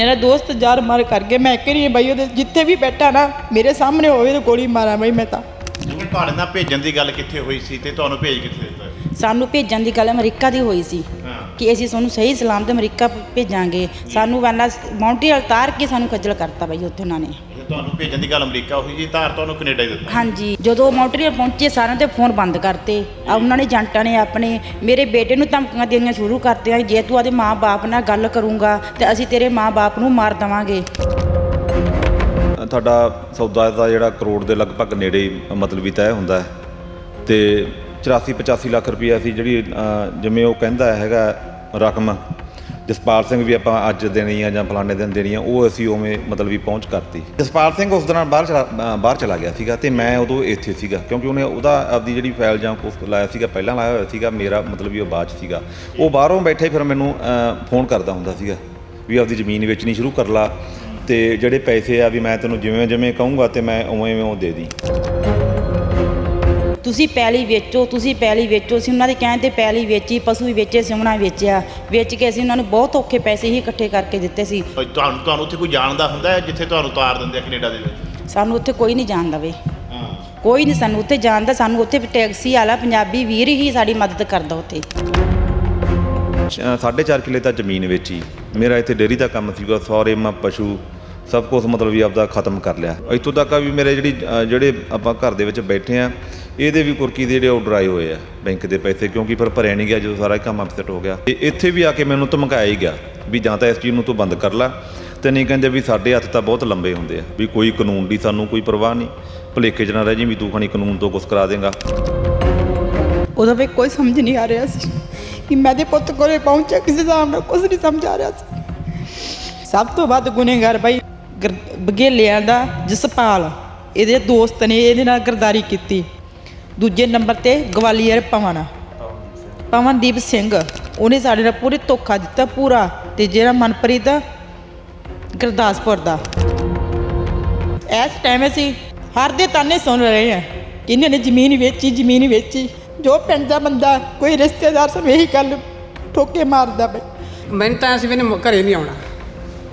ਮੇਰਾ ਦੋਸਤ ਜਾਰ ਮਾਰ ਕਰ ਗਿਆ। ਮੈਂ ਕਹਿ ਰਹੀ ਹਾਂ ਬਾਈ ਉਹਦੇ ਜਿੱਥੇ ਵੀ ਬੈਠਾ ਨਾ ਮੇਰੇ ਸਾਹਮਣੇ ਹੋਵੇ ਤਾਂ ਗੋਲੀ ਮਾਰਾਂ ਬਾਈ ਮੈਂ ਤਾਂ। ਜਿਵੇਂ ਤੁਹਾਡੇ ਨਾਲ ਭੇਜਣ ਦੀ ਗੱਲ ਕਿੱਥੇ ਹੋਈ ਸੀ ਤੇ ਤੁਹਾਨੂੰ ਭੇਜ ਕਿੱਥੇ ਦਿੱਤਾ ਸਾਨੂੰ ਭੇਜਣ ਦੀ ਗੱਲ ਅਮਰੀਕਾ ਦੀ ਹੋਈ ਸੀ ਹਾਂ। ਕਿ ਅਸੀਂ ਤੁਹਾਨੂੰ ਸਹੀ ਸਲਾਮਤ ਅਮਰੀਕਾ ਭੇਜਾਂਗੇ। ਸਾਨੂੰ ਵਾਲਾ ਮਾਉਂਟੀ ਉਤਾਰ ਕੇ ਸਾਨੂੰ ਖੱਜਲ ਕਰਤਾ ਬਾਈ ਉੱਥੇ ਉਹਨਾਂ ਨੇ। ਤੁਹਾਨੂੰ ਭੇਜਣ ਦੀ ਗੱਲ ਅਮਰੀਕਾ ਹੋਈ ਜੀ ਧਾਰ ਤੁਹਾਨੂੰ ਕੈਨੇਡਾ ਹੀ ਦਿੱਤਾ। ਹਾਂਜੀ ਜਦੋਂ ਮੌਂਟਰੀਅਲ ਪਹੁੰਚੇ ਸਾਰਿਆਂ ਦੇ ਫੋਨ ਬੰਦ ਕਰਤੇ। ਆ ਉਹਨਾਂ ਨੇ ਏਜੰਟਾਂ ਨੇ ਆਪਣੇ ਮੇਰੇ ਬੇਟੇ ਨੂੰ ਧਮਕੀਆਂ ਦੇਣੀਆਂ ਸ਼ੁਰੂ ਕਰਤੀਆਂ ਜੇ ਤੂੰ ਆਦੇ ਮਾਂ-ਬਾਪ ਨਾਲ ਗੱਲ ਕਰੂੰਗਾ ਤੇ ਅਸੀਂ ਤੇਰੇ ਮਾਂ-ਬਾਪ ਨੂੰ ਮਾਰ ਦਵਾਂਗੇ। ਤੁਹਾਡਾ ਸੌਦਾ ਦਾ ਜਿਹੜਾ ਕਰੋੜ ਦੇ ਲਗਭਗ ਨੇੜੇ ਹੀ ਮਤਲਬ ਵੀ ਤੈਅ ਹੁੰਦਾ ਹੈ। ਤੇ 84 85 ਲੱਖ ਰੁਪਈਆ ਸੀ ਜਿਹੜੀ ਜਿਵੇਂ ਉਹ ਕਹਿੰਦਾ ਹੈਗਾ ਰਕਮ ਜਸਪਾਲ ਸਿੰਘ ਵੀ ਆਪਾਂ ਅੱਜ ਦੇਣੀ ਆ ਜਾਂ ਫਲਾਣੇ ਦਿਨ ਦੇਣੀ ਆ ਉਹ ਅਸੀਂ ਉਵੇਂ ਮਤਲਬ ਵੀ ਪਹੁੰਚ ਕਰਤੀ। ਜਸਪਾਲ ਸਿੰਘ ਉਸ ਦੌਰਾਨ ਬਾਹਰ ਚਲਾ ਬਾਹਰ ਚਲਾ ਗਿਆ ਸੀਗਾ ਤੇ ਮੈਂ ਉਦੋਂ ਇੱਥੇ ਸੀਗਾ ਕਿਉਂਕਿ ਉਹਨੇ ਉਹਦਾ ਆਪਦੀ ਜਿਹੜੀ ਫਾਈਲ ਜਾਂ ਕੁਛ ਲਾਇਆ ਸੀਗਾ ਪਹਿਲਾਂ ਲਾਇਆ ਹੋਇਆ ਸੀਗਾ ਮੇਰਾ ਮਤਲਬ ਵੀ ਉਹ ਬਾਅਦ 'ਚ ਸੀਗਾ। ਉਹ ਬਾਹਰੋਂ ਬੈਠੇ ਫਿਰ ਮੈਨੂੰ ਅ, ਫੋਨ ਕਰਦਾ ਹੁੰਦਾ ਸੀਗਾ ਵੀ ਆਪਦੀ ਜ਼ਮੀਨ ਵੇਚਣੀ ਸ਼ੁਰੂ ਕਰ ਲਾ ਤੇ ਜਿਹੜੇ ਪੈਸੇ ਆ ਵੀ ਮੈਂ ਤੈਨੂੰ ਜਿਵੇਂ ਜਿਵੇਂ ਕਹੂੰਗਾ ਤੇ ਮੈਂ ਉਵੇਂ ਉਵੇਂ ਉਹ ਦੇ ਦੀ। ਤੁਸੀਂ ਪੈਲੀ ਵੇਚੋ ਤੁਸੀਂ ਪੈਲੀ ਵੇਚੋ ਅਸੀਂ ਉਹਨਾਂ ਦੇ ਕਹਿਣ ਤੇ ਪੈਲੀ ਵੇਚੀ ਪਸ਼ੂ ਵੀ ਵੇਚੇ ਸਿਉਣਾ ਵੇਚਿਆ। ਵੇਚ ਕੇ ਅਸੀਂ ਉਹਨਾਂ ਨੂੰ ਬਹੁਤ ਔਖੇ ਪੈਸੇ ਹੀ ਇਕੱਠੇ ਕਰਕੇ ਦਿੱਤੇ ਸੀ। ਤੁਹਾਨੂੰ ਤੁਹਾਨੂੰ ਉੱਥੇ ਕੋਈ ਜਾਣਦਾ ਹੁੰਦਾ ਹੈ ਜਿੱਥੇ ਤੁਹਾਨੂੰ ਉਤਾਰ ਦਿੰਦੇ ਆ ਕੈਨੇਡਾ ਦੇ ਵਿੱਚ? ਸਾਨੂੰ ਉੱਥੇ ਕੋਈ ਨਹੀਂ ਜਾਣਦਾ ਵੇ। ਹਾਂ। ਕੋਈ ਨਹੀਂ ਸਾਨੂੰ ਉੱਥੇ ਜਾਣਦਾ ਸਾਨੂੰ ਉੱਥੇ ਟੈਕਸੀ ਵਾਲਾ ਪੰਜਾਬੀ ਵੀਰ ਹੀ ਸਾਡੀ ਮਦਦ ਕਰਦਾ ਉੱਥੇ। ਅ, ਸਾਢੇ ਚਾਰ ਕਿੱਲੇ ਤਾਂ ਜ਼ਮੀਨ ਵੇਚੀ। ਮੇਰਾ ਇੱਥੇ ਡੇਅਰੀ ਦਾ ਕੰਮ ਸੀਗਾ ਸੌਰੇ ਮੈਂ ਪਸ਼ੂ ਸਭ ਕੁਝ ਮਤਲਬ ਵੀ ਆਪਦਾ ਖਤਮ ਕਰ ਲਿਆ। ਇੱਥੋਂ ਤੱਕ ਆ ਵੀ ਮੇਰੇ ਜਿਹੜੀ ਜਿਹੜੇ ਆਪਾਂ ਘਰ ਦੇ ਵਿੱਚ ਬੈਠੇ ਆ, ਇਹਦੇ ਵੀ ਕੁਰਕੀ ਦੇ ਜਿਹੜੇ ਆਰਡਰ ਆਏ ਹੋਏ ਆ ਬੈਂਕ ਦੇ ਪੈਸੇ, ਕਿਉਂਕਿ ਫਿਰ ਭਰਿਆ ਨਹੀਂ ਗਿਆ ਜਦੋਂ ਸਾਰਾ ਕੰਮ ਅਪਸੈਟ ਹੋ ਗਿਆ। ਤੇ ਇੱਥੇ ਵੀ ਆ ਕੇ ਮੈਨੂੰ ਧਮਕਾਇਆ ਹੀ ਗਿਆ ਵੀ ਜਾਂ ਤਾਂ ਇਸ ਚੀਜ਼ ਨੂੰ ਤੂੰ ਬੰਦ ਕਰ ਲੈ, ਤੇ ਨਹੀਂ ਕਹਿੰਦੇ ਵੀ ਸਾਡੇ ਹੱਥ ਤਾਂ ਬਹੁਤ ਲੰਬੇ ਹੁੰਦੇ ਆ, ਵੀ ਕੋਈ ਕਾਨੂੰਨ ਦੀ ਸਾਨੂੰ ਕੋਈ ਪਰਵਾਹ ਨਹੀਂ। ਭੁਲੇਖੇ 'ਚ ਨਾ ਰਹਿ ਜੀ ਵੀ ਤੂੰ ਖਾਣੀ ਕਾਨੂੰਨ ਤੋਂ ਕੁਛ ਕਰਾ ਦੇਗਾ। ਉਦੋਂ ਵੀ ਕੋਈ ਸਮਝ ਨਹੀਂ ਆ ਰਿਹਾ ਸੀ ਕਿ ਮੈਂ ਦੇ ਪੁੱਤ ਕੋਲੇ ਪਹੁੰਚਿਆ, ਕਿਸੇ ਦਾ ਨਾਲ ਕੁਝ ਨਹੀਂ ਸਮਝ ਆ ਰਿਹਾ ਸੀ। ਸਭ ਤੋਂ ਵੱਧ ਗੁਨੇਗਾਰ ਭਾਈ ਗਰ- ਬਘੇਲਿਆਂ ਦਾ ਜਸਪਾਲ। ਇਹਦੇ ਦੋਸਤ ਨੇ ਇਹਦੇ ਨਾਲ ਗਰਦਾਰੀ ਕੀਤੀ। ਦੂਜੇ ਨੰਬਰ ਤੇ ਗਵਾਲੀਅਰ ਪਵਨ। ਪਵਨਦੀਪ ਸਿੰਘ। ਉਹਨੇ ਸਾਡੇ ਨਾਲ ਪੂਰੀ ਧੋਖਾ ਦਿੱਤਾ ਪੂਰਾ ਤੇ ਜਿਹੜਾ ਮਨਪ੍ਰੀਤ ਗੁਰਦਾਸਪੁਰ ਦਾ। ਇਸ ਟਾਈਮ ਅਸੀਂ ਹਰ ਦੇ ਤਾਨੇ ਸੁਣ ਰਹੇ ਹਾਂ ਕਿ ਇਹਨਾਂ ਨੇ ਜ਼ਮੀਨ ਵੇਚੀ ਜ਼ਮੀਨ ਵੇਚੀ। ਜੋ ਪਿੰਡ ਦਾ ਬੰਦਾ, ਕੋਈ ਰਿਸ਼ਤੇਦਾਰ ਸਾਨੂੰ ਇਹੀ ਗੱਲ ਠੋਕੇ ਮਾਰਦਾ ਬਈ। ਮੈਨੂੰ ਤਾਂ ਅਸੀਂ ਵੀ ਇਹਨੇ ਘਰੇ ਨਹੀਂ ਆਉਣਾ।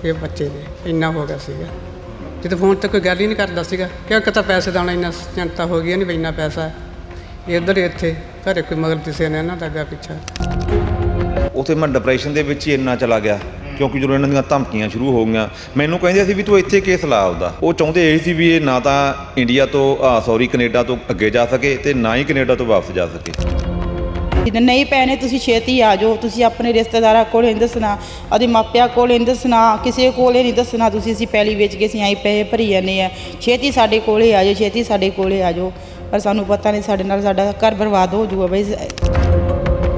ਇਹ ਬੱਚੇ ਦੇ, ਇੰਨਾ ਹੋ ਗਿਆ ਸੀਗਾ। ਜਦੋਂ ਫੋਨ ਤੇ ਕੋਈ ਗੱਲ ਹੀ ਨਹੀਂ ਕਰਦਾ ਸੀਗਾ। ਕਿਉਂ ਕਿਤਾ ਪੈਸੇ ਦਾ ਹੁਣ ਇੰਨਾ ਚਿੰਤਾ ਹੋ ਗਈ ਨਹੀਂ ਇੰਨਾ ਪੈਸਾ। ਇੱਧਰ ਇੱਥੇ, ਘਰੇ ਕੋਈ ਮਗਰ ਕਿਸੇ ਨੇ ਨਾ ਲੱਗਾ ਪਿੱਛਾ। ਉਥੇ ਮੈਂ ਡਿਪਰੈਸ਼ਨ ਦੇ ਵਿੱਚ ਹੀ ਇੰਨਾ ਚਲਾ ਗਿਆ, ਕਿਉਂਕਿ ਜਦੋਂ ਇਹਨਾਂ ਦੀਆਂ ਧਮਕੀਆਂ ਸ਼ੁਰੂ ਹੋ ਗਈਆਂ, ਮੈਨੂੰ ਕਹਿੰਦੇ ਸੀ ਵੀ ਤੂੰ ਇੱਥੇ ਕੇਸ ਲਾ ਆਉਦਾ ਉਹ ਚਾਹੁੰਦੇ ਇਹ ਸੀ ਵੀ ਇਹ ਨਾ ਤਾਂ ਇੰਡੀਆ ਤੋਂ ਸੌਰੀ ਕੈਨੇਡਾ ਤੋਂ ਅੱਗੇ ਜਾ ਸਕੇ ਤੇ ਨਾ ਹੀ ਕੈਨੇਡਾ ਤੋਂ ਵਾਪਸ ਜਾ ਸਕੇ। ਜਦੋਂ ਨਹੀਂ ਪੈਣੇ ਤੁਸੀਂ ਛੇਤੀ ਆ ਜਾਓ ਤੁਸੀਂ ਆਪਣੇ ਰਿਸ਼ਤੇਦਾਰਾਂ ਕੋਲ ਨਹੀਂ ਦੱਸਣਾ ਉਹਦੇ ਮਾਪਿਆਂ ਕੋਲ ਨਹੀਂ ਦੱਸਣਾ ਕਿਸੇ ਕੋਲੇ ਨਹੀਂ ਦੱਸਣਾ ਤੁਸੀਂ ਅਸੀਂ ਪਹਿਲੀ ਵੇਚ ਕੇ ਅਸੀਂ ਆਈ ਪੈਸੇ ਭਰੀ ਜਾਂਦੇ ਆ। ਛੇਤੀ ਸਾਡੇ ਕੋਲੇ ਆ ਜਾਓ ਛੇਤੀ ਸਾਡੇ ਕੋਲੇ ਆ ਜਾਓ। ਪਰ ਸਾਨੂੰ ਪਤਾ ਨਹੀਂ ਸਾਡੇ ਨਾਲ ਸਾਡਾ ਘਰ ਬਰਬਾਦ ਹੋ ਜਾਊਗਾ ਬਈ।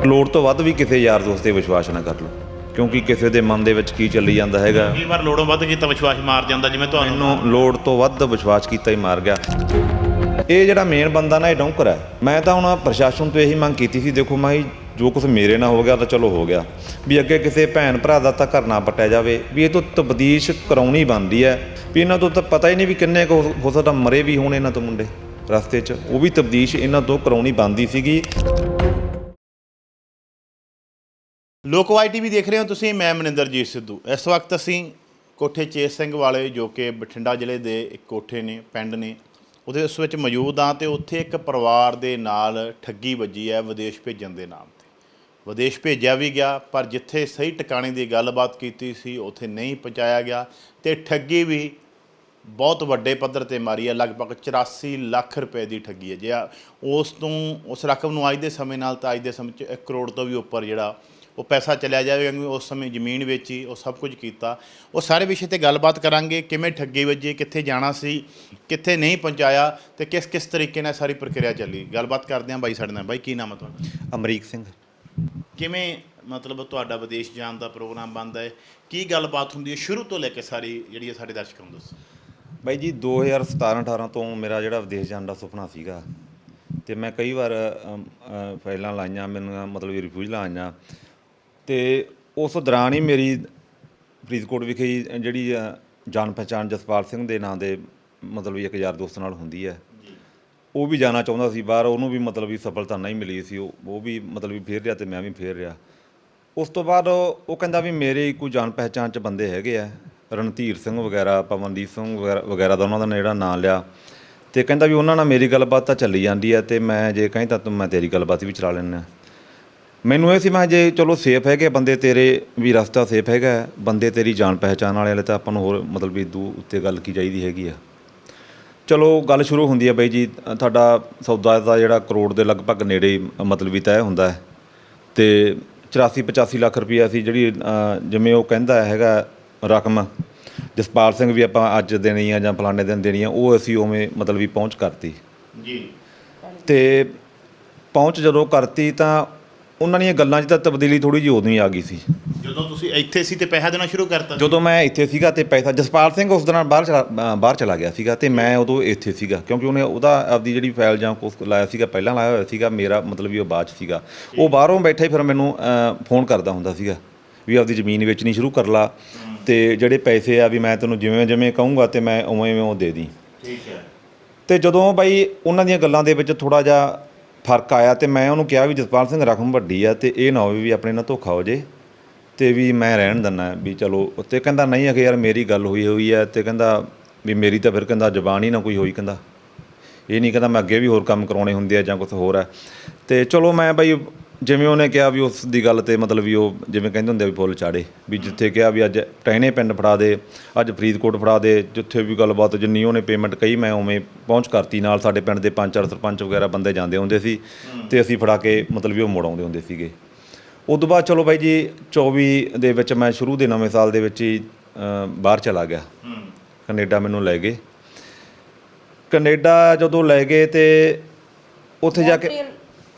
ਲੋੜ ਤੋਂ ਵੱਧ ਵੀ ਕਿਸੇ ਯਾਰ ਦੋਸਤ ਤੇ ਵਿਸ਼ਵਾਸ ਨਾ ਕਰ ਲਓ। ਕਿਉਂਕਿ ਕਿਸੇ ਦੇ ਮਨ ਦੇ ਵਿੱਚ ਕੀ ਚੱਲੀ ਜਾਂਦਾ ਹੈਗਾ? ਕਈ ਵਾਰ ਲੋੜੋਂ ਵੱਧ ਕੀਤਾ ਵਿਸ਼ਵਾਸ ਮਾਰ ਜਾਂਦਾ ਜਿਵੇਂ ਤੁਹਾਨੂੰ ਮੈਨੂੰ ਲੋੜ ਤੋਂ ਵੱਧ ਵਿਸ਼ਵਾਸ ਕੀਤਾ ਹੀ ਮਾਰ ਗਿਆ। ਇਹ ਜਿਹੜਾ ਮੇਨ ਬੰਦਾ ਨਾ, ਇਹ ਡੌਂਕਰ ਹੈ। ਮੈਂ ਤਾਂ ਹੁਣ ਪ੍ਰਸ਼ਾਸਨ ਤੋਂ ਇਹੀ ਮੰਗ ਕੀਤੀ ਸੀ, ਦੇਖੋ ਮੈਂ ਜੋ ਕੁਝ ਮੇਰੇ ਨਾਲ ਹੋ ਗਿਆ, ਤਾਂ ਚਲੋ ਹੋ ਗਿਆ। ਵੀ ਅੱਗੇ ਕਿਸੇ ਭੈਣ ਭਰਾ ਦਾ ਤਾਂ ਘਰ ਨਾ ਪਟਿਆ ਜਾਵੇ। ਵੀ ਇਹ ਤੋਂ ਤਬਦੀਸ਼ ਕਰਾਉਣੀ ਬਣਦੀ ਹੈ। ਵੀ ਇਹਨਾਂ ਤੋਂ ਤਾਂ ਪਤਾ ਹੀ ਨਹੀਂ ਵੀ ਕਿੰਨੇ ਕੁ ਹੋ- ਹੋ ਸਕਦਾ ਮਰੇ ਵੀ ਹੋਣ ਇਹਨਾਂ ਤੋਂ ਮੁੰਡੇ ਰਸਤੇ 'ਚ। ਉਹ ਵੀ ਤਬਦੀਸ਼ ਇਹਨਾਂ ਤੋਂ ਕਰਾਉਣੀ ਬਣਦੀ ਸੀਗੀ। ਲੋਕਵਾਈ ਟੀਵੀ ਦੇਖ ਰਹੇ ਹੋ ਤੁਸੀਂ, ਮੈਂ ਮਨਿੰਦਰਜੀਤ ਸਿੱਧੂ। ਇਸ ਵਕਤ ਅਸੀਂ ਕੋਠੇ ਚੇਤ ਸਿੰਘ ਵਾਲੇ, ਜੋ ਕਿ ਬਠਿੰਡਾ ਜ਼ਿਲ੍ਹੇ ਦੇ ਇੱਕ ਕੋਠੇ ਨੇ, ਪਿੰਡ ਨੇ ਉਹਦੇ ਉਸ ਵਿੱਚ ਮੌਜੂਦ ਹਾਂ ਤੇ ਉੱਥੇ ਇੱਕ ਪਰਿਵਾਰ ਦੇ ਨਾਲ ਠੱਗੀ ਵੱਜੀ ਹੈ ਵਿਦੇਸ਼ ਭੇਜਣ ਦੇ ਨਾਮ ਤੇ। ਵਿਦੇਸ਼ ਭੇਜਿਆ ਵੀ ਗਿਆ, ਪਰ ਜਿੱਥੇ ਸਹੀ ਟਿਕਾਣੇ ਦੀ ਗੱਲਬਾਤ ਕੀਤੀ ਸੀ, ਉੱਥੇ ਨਹੀਂ ਪਹੁੰਚਾਇਆ ਗਿਆ ਤੇ ਠੱਗੀ ਵੀ ਬਹੁਤ ਵੱਡੇ ਪੱਧਰ ਤੇ ਮਾਰੀ ਹੈ, ਲਗਭਗ 84 ਲੱਖ ਰੁਪਏ ਦੀ ਠੱਗੀ ਹੈ। ਜੇ ਆ- ਉਸ ਤੋਂ, ਉਸ ਰਕਮ ਨੂੰ ਅੱਜ ਦੇ ਸਮੇਂ ਨਾਲ ਤਾਂ ਅੱਜ ਦੇ ਸਮੇਂ 'ਚ 1 ਕਰੋੜ ਤੋਂ ਵੀ ਉੱਪਰ ਜਿਹੜਾ ਉਹ ਪੈਸਾ ਚਲਿਆ ਜਾਵੇਗਾ ਕਿਉਂਕਿ ਉਸ ਸਮੇਂ ਜ਼ਮੀਨ ਵੇਚੀ ਉਹ ਸਭ ਕੁਝ ਕੀਤਾ। ਉਹ ਸਾਰੇ ਵਿਸ਼ੇ ਤੇ ਗੱਲਬਾਤ ਕਰਾਂਗੇ ਕਿਵੇਂ ਠੱਗੀ ਵੱਜੀ ਕਿੱਥੇ ਜਾਣਾ ਸੀ ਕਿੱਥੇ ਨਹੀਂ ਪਹੁੰਚਾਇਆ ਤੇ ਕਿਸ ਕਿਸ ਤਰੀਕੇ ਨਾਲ ਸਾਰੀ ਪ੍ਰਕਿਰਿਆ ਚੱਲੀ। ਗੱਲਬਾਤ ਕਰਦੇ ਹਾਂ ਬਾਈ ਸਾਡੇ ਨਾਲ। ਬਾਈ ਕੀ ਨਾਮ ਹੈ ਤੁਹਾਡਾ? ਅਮਰੀਕ ਸਿੰਘ। ਕਿਵੇਂ ਮਤਲਬ ਤੁਹਾਡਾ ਵਿਦੇਸ਼ ਜਾਣ ਦਾ ਪ੍ਰੋਗਰਾਮ ਬਣਦਾ ਹੈ? ਕੀ ਗੱਲਬਾਤ ਹੁੰਦੀ ਹੈ? ਸ਼ੁਰੂ ਤੋਂ ਲੈ ਕੇ ਸਾਰੀ ਜਿਹੜੀ ਹੈ ਸਾਡੇ ਦਰਸ਼ਕਾਂ ਨੂੰ ਦੱਸੋ। ਬਾਈ ਜੀ 2017 18 ਤੋਂ ਮੇਰਾ ਜਿਹੜਾ ਵਿਦੇਸ਼ ਜਾਣ ਦਾ ਸੁਪਨਾ ਸੀਗਾ ਤੇ ਮੈਂ ਕਈ ਵਾਰ ਫਾਈਲਾਂ ਲਾਈਆਂ ਮੈਨੂੰ ਮਤਲਬ ਰਿਫਿਊਜ਼ਲਾਂ ਆਈਆਂ। ਤੇ ਉਸ ਦੌਰਾਨ ਹੀ ਮੇਰੀ ਫਰੀਦਕੋਟ ਵਿਖੇ ਹੀ ਜਿਹੜੀ ਅ, ਜਾਣ ਪਛਾਣ ਜਸਪਾਲ ਸਿੰਘ ਦੇ ਨਾਂ ਦੇ ਮਤਲਬ ਵੀ ਇੱਕ ਯਾਰ ਦੋਸਤ ਨਾਲ ਹੁੰਦੀ ਹੈ। ਉਹ ਵੀ ਜਾਣਾ ਚਾਹੁੰਦਾ ਸੀ ਬਾਹਰ ਉਹਨੂੰ ਵੀ ਮਤਲਬ ਵੀ ਸਫਲਤਾ ਨਹੀਂ ਮਿਲੀ ਸੀ ਉਹ ਉਹ ਵੀ ਮਤਲਬ ਵੀ ਫੇਰ ਰਿਹਾ ਤੇ ਮੈਂ ਵੀ ਫੇਰ ਰਿਹਾ। ਉਸ ਤੋਂ ਬਾਅਦ ਉਹ ਉਹ ਕਹਿੰਦਾ ਵੀ ਮੇਰੇ ਕੋਈ ਜਾਣ ਪਹਿਚਾਣ ਚ ਬੰਦੇ ਹੈਗੇ ਆ ਰਣਧੀਰ ਸਿੰਘ ਵਗੈਰਾ ਪਵਨਦੀਪ ਸਿੰਘ ਵਗੈਰਾ ਵਗੈਰਾ ਦਾ ਉਹਨਾਂ ਦਾ ਜਿਹੜਾ ਨਾਂ ਲਿਆ। ਤੇ ਕਹਿੰਦਾ ਵੀ ਉਹਨਾਂ ਨਾਲ ਮੇਰੀ ਗੱਲਬਾਤ ਤਾਂ ਚੱਲੀ ਜਾਂਦੀ ਹੈ ਤੇ ਮੈਂ ਜੇ ਕਹੀਂ ਤਾਂ ਤੂੰ ਮੈਂ ਤੇਰੀ ਗੱਲਬਾਤ ਵੀ ਚਲਾ ਲੈਣਾ ਮੈਨੂੰ ਇਹ ਸੀ ਮੈਂ ਜੇ ਚਲੋ ਸੇਫ ਹੈਗੇ ਬੰਦੇ ਤੇਰੇ ਵੀ ਰਸਤਾ ਸੇਫ ਹੈਗਾ ਬੰਦੇ ਤੇਰੀ ਜਾਣ ਪਹਿਚਾਣ ਵਾਲੇ ਤਾਂ ਆਪਾਂ ਨੂੰ ਹੋਰ ਮਤਲਬ ਵੀ ਦੂ ਉੱਤੇ ਗੱਲ ਕੀ ਚਾਹੀਦੀ ਹੈਗੀ ਆ। ਚਲੋ ਗੱਲ ਸ਼ੁਰੂ ਹੁੰਦੀ ਹੈ ਬਾਈ ਜੀ ਤੁਹਾਡਾ ਸੌਦਾ ਦਾ ਜਿਹੜਾ ਕਰੋੜ ਦੇ ਲਗਭਗ ਨੇੜੇ ਮਤਲਬ ਵੀ ਤੈਅ ਹੁੰਦਾ ਹੈ। ਤੇ 84 85 ਲੱਖ ਰੁਪਈਆ ਸੀ ਜਿਹੜੀ ਜਿਵੇਂ ਉਹ ਕਹਿੰਦਾ ਹੈਗਾ ਰਕਮ ਜਸਪਾਲ ਸਿੰਘ ਵੀ ਆਪਾਂ ਅੱਜ ਦੇਣੀ ਆ ਜਾਂ ਫਲਾਣੇ ਦਿਨ ਦੇਣੀ ਆ ਉਹ ਅਸੀਂ ਉਵੇਂ ਮਤਲਬ ਵੀ ਪਹੁੰਚ ਕਰਤੀ। ਜੀ। ਤੇ ਪਹੁੰਚ ਜਦੋਂ ਕਰਤੀ ਤਾਂ ਉਹਨਾਂ ਦੀਆਂ ਗੱਲਾਂ 'ਚ ਤਾਂ ਤਬਦੀਲੀ ਥੋੜੀ ਜਿਹੀ ਉਦੋਂ ਹੀ ਆ ਗਈ ਸੀ। ਜਦੋਂ ਤੁਸੀਂ ਇੱਥੇ ਸੀ ਤੇ ਪੈਸਾ ਦੇਣਾ ਸ਼ੁਰੂ ਕਰਤਾ? ਜਦੋਂ ਮੈਂ ਇੱਥੇ ਸੀਗਾ ਤੇ ਪੈਸਾ ਜਸਪਾਲ ਸਿੰਘ ਉਸ ਦੌਰਾਨ ਬਾਹਰ ਚਲਾ ਅ, ਬਾਹਰ ਚਲਾ ਗਿਆ ਸੀਗਾ ਤੇ ਮੈਂ ਉਦੋਂ ਇੱਥੇ ਸੀਗਾ ਕਿਉਂਕਿ ਉਹਨੇ ਉਹਦਾ ਆਪਦੀ ਜਿਹੜੀ ਫਾਈਲ ਜਾਂ ਕੁਛ ਲਾਇਆ ਸੀਗਾ ਪਹਿਲਾਂ ਲਾਇਆ ਹੋਇਆ ਸੀਗਾ ਮੇਰਾ ਮਤਲਬ ਵੀ ਉਹ ਬਾਅਦ 'ਚ ਸੀਗਾ। ਉਹ ਬਾਹਰੋਂ ਬੈਠਾ ਹੀ ਫਿਰ ਮੈਨੂੰ ਅ, ਫੋਨ ਕਰਦਾ ਹੁੰਦਾ ਸੀਗਾ ਵੀ ਆਪਦੀ ਜ਼ਮੀਨ ਵੇਚਣੀ ਸ਼ੁਰੂ ਕਰ ਲਾ ਤੇ ਜਿਹੜੇ ਪੈਸੇ ਆ ਵੀ ਮੈਂ ਤੈਨੂੰ ਜਿਵੇਂ ਜਿਵੇਂ ਕਹੂੰਗਾ ਤੇ ਮੈਂ ਉਵੇਂ ਉਵੇਂ ਉਹ ਦੇ ਦੀ। ਠੀਕ ਹੈ। ਤੇ ਜਦੋਂ ਬਾਈ ਉਹਨਾਂ ਦੀਆਂ ਗੱਲਾਂ ਦੇ ਵਿੱਚ ਥੋੜਾ ਜਿਹਾ ਫ਼ਰਕ ਆਇਆ ਤੇ ਮੈਂ ਉਹਨੂੰ ਕਿਹਾ ਵੀ ਜਸਪਾਲ ਸਿੰਘ ਰਕਮ ਵੱਡੀ ਆ ਤੇ ਇਹ ਨਾ ਹੋਵੇ ਵੀ ਆਪਣੇ ਨਾਲ ਧੋਖਾ ਹੋ ਜੇ ਤੇ ਵੀ ਮੈਂ ਰਹਿਣ ਦਿੰਦਾ ਵੀ ਚਲੋ ਤੇ ਕਹਿੰਦਾ ਨਹੀਂ ਅਖੇ ਯਾਰ ਮੇਰੀ ਗੱਲ ਹੋਈ ਹੋਈ ਹੈ ਤੇ ਕਹਿੰਦਾ ਵੀ ਮੇਰੀ ਤਾਂ ਫਿਰ ਕਹਿੰਦਾ ਜ਼ਬਾਨ ਹੀ ਨਾ ਕੋਈ ਹੋਈ ਕਹਿੰਦਾ। ਇਹ ਨਹੀਂ ਕਹਿੰਦਾ ਮੈਂ ਅੱਗੇ ਵੀ ਹੋਰ ਕੰਮ ਕਰਾਉਣੇ ਹੁੰਦੇ ਆ ਜਾਂ ਕੁਝ ਹੋਰ ਹੈ ਤੇ ਚਲੋ ਮੈਂ ਬਾਈ ਜਿਵੇਂ ਉਹਨੇ ਕਿਹਾ ਵੀ ਉਸ ਦੀ ਗੱਲ ਤੇ ਮਤਲਬ ਵੀ ਉਹ ਜਿਵੇਂ ਕਹਿੰਦੇ ਹੁੰਦੇ ਆ ਵੀ ਫੁੱਲ ਚਾੜੇ, ਵੀ ਜਿੱਥੇ ਕਿਹਾ ਵੀ ਅੱਜ ਟਹਿਣੇ ਪਿੰਡ ਫੜਾ ਦੇ, ਅੱਜ ਫਰੀਦਕੋਟ ਫੜਾ ਦੇ, ਜਿੱਥੇ ਵੀ ਗੱਲਬਾਤ ਜਿੰਨੀ ਉਹਨੇ ਪੇਮੈਂਟ ਕਹੀ, ਮੈਂ ਉਵੇਂ ਪਹੁੰਚ ਕਰਤੀ ਨਾਲ ਸਾਡੇ ਪਿੰਡ ਦੇ ਪੰਜ ਚਾਰ ਸਰਪੰਚ ਵਗੈਰਾ ਬੰਦੇ ਜਾਂਦੇ ਹੁੰਦੇ ਸੀ ਤੇ ਅਸੀਂ ਫੜਾ ਕੇ ਮਤਲਬ ਵੀ ਉਹ ਮੁੜ ਆਉਂਦੇ ਹੁੰਦੇ ਸੀਗੇ। ਉਸ ਤੋਂ ਬਾਅਦ ਚਲੋ ਬਾਈ ਜੀ 24 ਦੇ ਵਿੱਚ ਮੈਂ ਸ਼ੁਰੂ ਦੇ ਨਵੇਂ ਸਾਲ ਦੇ ਵਿੱਚ ਹੀ ਬਾਹਰ ਚਲਾ ਗਿਆ। ਕੈਨੇਡਾ ਮੈਨੂੰ ਲੈ ਗਏ। ਕੈਨੇਡਾ ਜਦੋਂ ਲੈ ਗਏ ਤੇ ਉੱਥੇ ਜਾ ਕੇ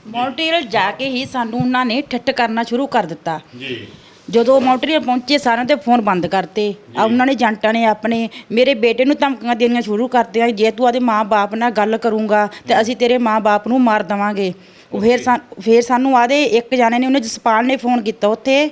ਮੌਂਟਰੀਅਲ ਜਾ ਕੇ ਹੀ ਸਾਨੂੰ ਉਹਨਾਂ ਨੇ ਠੱਟ ਕਰਨਾ ਸ਼ੁਰੂ ਕਰ ਦਿੱਤਾ। ਜੀ। ਜਦੋਂ ਮੌਂਟਰੀਅਲ ਪਹੁੰਚੇ ਸਾਰਿਆਂ ਦੇ ਫੋਨ ਬੰਦ ਕਰਤੇ। ਆ ਉਹਨਾਂ ਨੇ ਏਜੰਟਾਂ ਨੇ ਆਪਣੇ ਮੇਰੇ ਬੇਟੇ ਨੂੰ ਧਮਕੀਆਂ ਦੇਣੀਆਂ ਸ਼ੁਰੂ ਕਰਤੀਆਂ ਜੇ ਤੂੰ ਆਦੇ ਮਾਂ-ਬਾਪ ਨਾਲ ਗੱਲ ਕਰੂੰਗਾ ਤੇ ਅਸੀਂ ਤੇਰੇ ਮਾਂ-ਬਾਪ ਨੂੰ ਮਾਰ ਦਵਾਂਗੇ। ਉਹ ਫੇਰ ਸਾ ਫੇਰ ਸਾਨੂੰ ਆਦੇ ਇੱਕ ਜਾਣੇ ਨੇ ਉਹਨੇ ਜਸਪਾਲ ਨੇ ਫੋਨ ਕੀਤਾ ਉੱਥੇ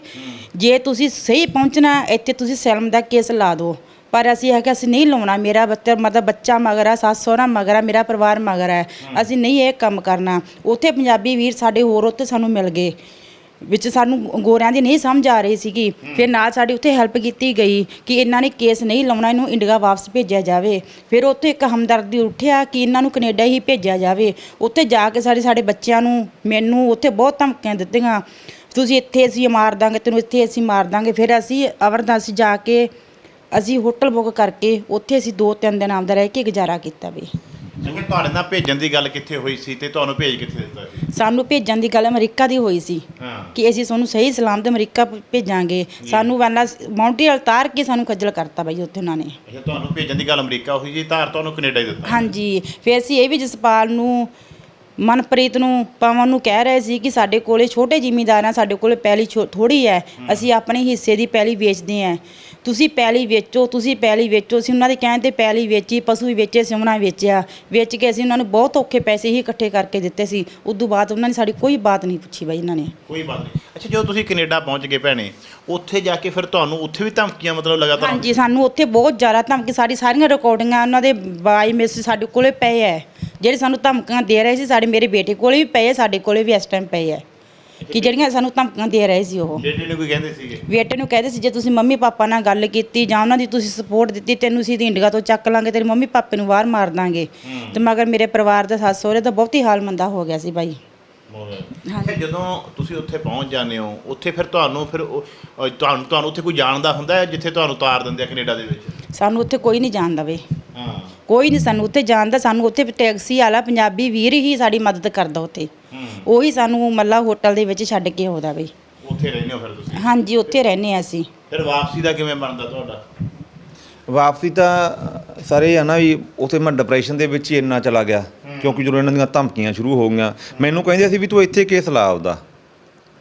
ਜੇ ਤੁਸੀਂ ਸਹੀ ਪਹੁੰਚਣਾ ਇੱਥੇ ਤੁਸੀਂ ਸੈਲਮ ਦਾ ਕੇਸ ਲਾ ਦਿਓ। ਪਰ ਅਸੀਂ ਇਹ ਕਿ ਅਸੀਂ ਨਹੀਂ ਲਾਉਣਾ ਮੇਰਾ ਬੱਚਾ ਮਤਲਬ ਬੱਚਾ ਮਗਰ ਹੈ ਸੱਸ ਸਹੁਰਾ ਮਗਰ ਹੈ ਮੇਰਾ ਪਰਿਵਾਰ ਮਗਰ ਹੈ। ਅਸੀਂ ਨਹੀਂ ਇਹ ਕੰਮ ਕਰਨਾ। ਉੱਥੇ ਪੰਜਾਬੀ ਵੀਰ ਸਾਡੇ ਹੋਰ ਉੱਥੇ ਸਾਨੂੰ ਮਿਲ ਗਏ। ਵਿੱਚ ਸਾਨੂੰ ਗੋਰਿਆਂ ਦੀ ਨਹੀਂ ਸਮਝ ਆ ਰਹੀ ਸੀਗੀ। ਫਿਰ ਨਾਲ ਸਾਡੀ ਉੱਥੇ ਹੈਲਪ ਕੀਤੀ ਗਈ ਕਿ ਇਹਨਾਂ ਨੇ ਕੇਸ ਨਹੀਂ ਲਾਉਣਾ ਇਹਨੂੰ ਇੰਡੀਆ ਵਾਪਸ ਭੇਜਿਆ ਜਾਵੇ। ਫਿਰ ਉੱਥੇ ਇੱਕ ਹਮਦਰਦੀ ਉੱਠਿਆ ਕਿ ਇਹਨਾਂ ਨੂੰ ਕੈਨੇਡਾ ਹੀ ਭੇਜਿਆ ਜਾਵੇ। ਉੱਥੇ ਜਾ ਕੇ ਸਾਡੇ ਸਾਡੇ ਬੱਚਿਆਂ ਨੂੰ ਮੈਨੂੰ ਉੱਥੇ ਬਹੁਤ ਧਮਕੀਆਂ ਦਿੱਤੀਆਂ। ਤੁਸੀਂ ਇੱਥੇ ਅਸੀਂ ਮਾਰ ਦਾਂਗੇ ਤੈਨੂੰ ਇੱਥੇ ਅਸੀਂ ਮਾਰ ਦਾਂਗੇ। ਫਿਰ ਅਸੀਂ ਅਵਰਦਾਸ ਜਾ ਕੇ ਅਸੀਂ ਹੋਟਲ ਬੁੱਕ ਕਰਕੇ ਉੱਥੇ ਅਸੀਂ ਦੋ ਤਿੰਨ ਦਿਨ ਆਪਦਾ ਰਹਿ ਕੇ ਗੁਜ਼ਾਰਾ ਕੀਤਾ ਵੀ। ਜਿਵੇਂ ਤੁਹਾਡੇ ਨਾਲ ਭੇਜਣ ਦੀ ਗੱਲ ਕਿੱਥੇ ਹੋਈ ਸੀ ਤੇ ਤੁਹਾਨੂੰ ਭੇਜ ਕਿੱਥੇ ਦਿੱਤਾ ਸੀ? ਸਾਨੂੰ ਭੇਜਣ ਦੀ ਗੱਲ ਅਮਰੀਕਾ ਦੀ ਹੋਈ ਸੀ ਹਾਂ। ਕਿ ਅਸੀਂ ਤੁਹਾਨੂੰ ਸਹੀ ਸਲਾਮਤ ਅਮਰੀਕਾ ਭ- ਭੇਜਾਂਗੇ। ਸਾਨੂੰ ਪਹਿਲਾਂ ਮਾਉਂਟਰੀਅਲ ਉਤਾਰ ਕੇ ਸਾਨੂੰ ਖੱਜਲ ਕਰਤਾ ਬਾਈ ਉੱਥੇ ਉਹਨਾਂ ਨੇ। ਅੱਛਾ ਤੁਹਾਨੂੰ ਭੇਜਣ ਦੀ ਗੱਲ ਅਮਰੀਕਾ ਹੋਈ ਜੀ ਧਾਰ ਤੁਹਾਨੂੰ ਕੈਨੇਡਾ ਹੀ ਦਿੱਤਾ। ਹਾਂਜੀ। ਫਿਰ ਅਸੀਂ ਇਹ ਵੀ ਜਸਪਾਲ ਨੂੰ ਮਨਪ੍ਰੀਤ ਨੂੰ ਪਵਨ ਨੂੰ ਕਹਿ ਰਹੇ ਸੀ ਕਿ ਸਾਡੇ ਕੋਲੇ ਛੋਟੇ ਜ਼ਿਮੀਂਦਾਰ ਆ ਸਾਡੇ ਕੋਲੇ ਪੈਲੀ ਥੋੜੀ ਹੈ। ਅਸੀਂ ਆਪਣੇ ਹਿੱਸੇ ਦੀ ਪੈਲੀ ਵੇਚਦੇ ਆ ਤੁਸੀਂ ਪੈਲੀ ਵੇਚੋ ਤੁਸੀਂ ਪੈਲੀ ਵੇਚੋ ਅਸੀਂ ਉਹਨਾਂ ਦੇ ਕਹਿਣ ਤੇ ਪੈਲੀ ਵੇਚੀ ਪਸ਼ੂ ਵੀ ਵੇਚੇ ਸੀ ਉਹਨਾਂ ਵੇਚਿਆ। ਵੇਚ ਕੇ ਅਸੀਂ ਉਹਨਾਂ ਨੂੰ ਬਹੁਤ ਔਖੇ ਪੈਸੇ ਹੀ ਇਕੱਠੇ ਕਰਕੇ ਦਿੱਤੇ ਸੀ। ਉਦੋਂ ਬਾਅਦ ਉਹਨਾਂ ਨੇ ਸਾਡੀ ਕੋਈ ਬਾਤ ਨਹੀਂ ਪੁੱਛੀ ਬਾਈ ਇਹਨਾਂ ਨੇ। ਕੋਈ ਬਾਤ ਨਹੀਂ। ਅੱਛਾ ਜਦੋਂ ਤੁਸੀਂ ਕੈਨੇਡਾ ਪਹੁੰਚ ਗਏ ਭੈਣੇ ਉੱਥੇ ਜਾ ਕੇ ਫਿਰ ਤੁਹਾਨੂੰ ਉੱਥੇ ਵੀ ਧਮਕੀਆਂ ਮਤਲਬ ਲਗਾਤਾਰ ਹਾਂਜੀ ਸਾਨੂੰ ਉੱਥੇ ਬਹੁਤ ਜ਼ਿਆਦਾ ਧਮਕੀ ਸਾਡੀ ਸਾਰੀਆਂ ਰਿਕਾਰਡਿੰਗਾਂ ਉਹਨਾਂ ਦੇ ਬਾਈ ਮੈਸੇਜ ਸਾਡੇ ਕੋਲੇ ਪਏ ਐ। ਜਿਹੜੇ ਸਾਨੂੰ ਧਮਕੀਆਂ ਦੇ ਰਹੇ ਸੀ ਸਾਡੇ ਮੇਰੇ ਬੇਟੇ ਕੋਲੇ ਵੀ ਪਏ ਐ, ਸਾਡੇ ਕੋਲੇ ਵੀ ਇਸ ਟਾਈਮ ਪਏ ਐ। ਕਿ ਜਿਹੜੀਆਂ ਸਾਨੂੰ ਧਮਕੀਆਂ ਦੇ ਰਹੇ ਸੀ ਉਹ। ਬੇਟੇ ਨੂੰ ਕੋਈ ਕਹਿੰਦੇ ਸੀਗੇ? ਬੇਟੇ ਨੂੰ ਕਹਿੰਦੇ ਸੀ ਜੇ ਤੁਸੀਂ ਮੰਮੀ ਪਾਪਾ ਨਾਲ ਗੱਲ ਕੀਤੀ ਜਾਂ ਉਹਨਾਂ ਦੀ ਤੁਸੀਂ ਸਪੋਰਟ ਦਿੱਤੀ ਤੈਨੂੰ ਅਸੀਂ ਇੰਡੀਆ ਤੋਂ ਚੱਕ ਲਾਂਗੇ ਤੇਰੇ ਮੰਮੀ ਪਾਪੇ ਨੂੰ ਬਾਹਰ ਮਾਰ ਦਾਂਗੇ। ਤੇ ਮਗਰ ਮੇਰੇ ਪਰਿਵਾਰ ਦਾ ਸੱਸ ਸਹੁਰੇ ਦਾ ਬਹੁਤ ਹੀ ਹਾਲ ਮੰਦਾ ਹੋ ਗਿਆ ਸੀ ਬਾਈ। ਫਿਰ ਜਦੋਂ ਤੁਸੀਂ ਉੱਥੇ ਪਹੁੰਚ ਜਾਂਦੇ ਹੋ ਉੱਥੇ ਫਿਰ ਤੁਹਾਨੂੰ ਫਿਰ ਉਹ- ਅਹ ਤੁਹਾਨੂੰ ਤੁਹਾਨੂੰ ਉੱਥੇ ਕੋਈ ਜਾਣਦਾ ਹੁੰਦਾ ਹੈ ਜਿੱਥੇ ਤੁਹਾਨੂੰ ਉਤਾਰ ਦਿੰਦੇ ਆ ਕੈਨੇਡਾ ਦੇ ਵਿੱਚ? ਸਾਨੂੰ ਉੱਥੇ ਕੋਈ ਨਹੀਂ ਜਾਣਦਾ ਵੇ ਹਾਂ। ਕੋਈ ਨਹੀਂ ਸਾਨੂੰ ਉੱਥੇ ਜਾਣਦਾ ਸਾਨੂੰ ਉੱਥੇ ਟੈਕਸੀ ਵਾਲਾ ਪੰਜਾਬੀ ਵੀਰ ਹੀ ਸਾਡੀ ਮਦਦ ਕਰਦਾ ਉੱਥੇ। ਉਹੀ ਸਾਨੂੰ ਮੱਲਾ ਹੋਟਲ ਦੇ ਵਿੱਚ ਛੱਡ ਕੇ ਆਉਂਦਾ ਬਈ। ਉੱਥੇ ਰਹਿੰਦੇ ਹੋ ਫਿਰ ਤੁਸੀਂ? ਹਾਂਜੀ ਉੱਥੇ ਰਹਿੰਦੇ ਹਾਂ ਅਸੀਂ। ਫਿਰ ਵਾਪਸੀ ਦਾ ਕਿਵੇਂ ਬਣਦਾ ਤੁਹਾਡਾ? ਵਾਪਸੀ ਤਾਂ ਸਾਰੇ ਆ ਨਾ ਵੀ ਉੱਥੇ ਮੈਂ ਡਿਪਰੈਸ਼ਨ ਦੇ ਵਿੱਚ ਹੀ ਇੰਨਾ ਚਲਾ ਗਿਆ ਕਿਉਂਕਿ ਜਦੋਂ ਇਹਨਾਂ ਦੀਆਂ ਧਮਕੀਆਂ ਸ਼ੁਰੂ ਹੋ ਗਈਆਂ ਮੈਨੂੰ ਕਹਿੰਦੇ ਸੀ ਵੀ ਤੂੰ ਇੱਥੇ ਕੇਸ ਲਾ ਆਪਦਾ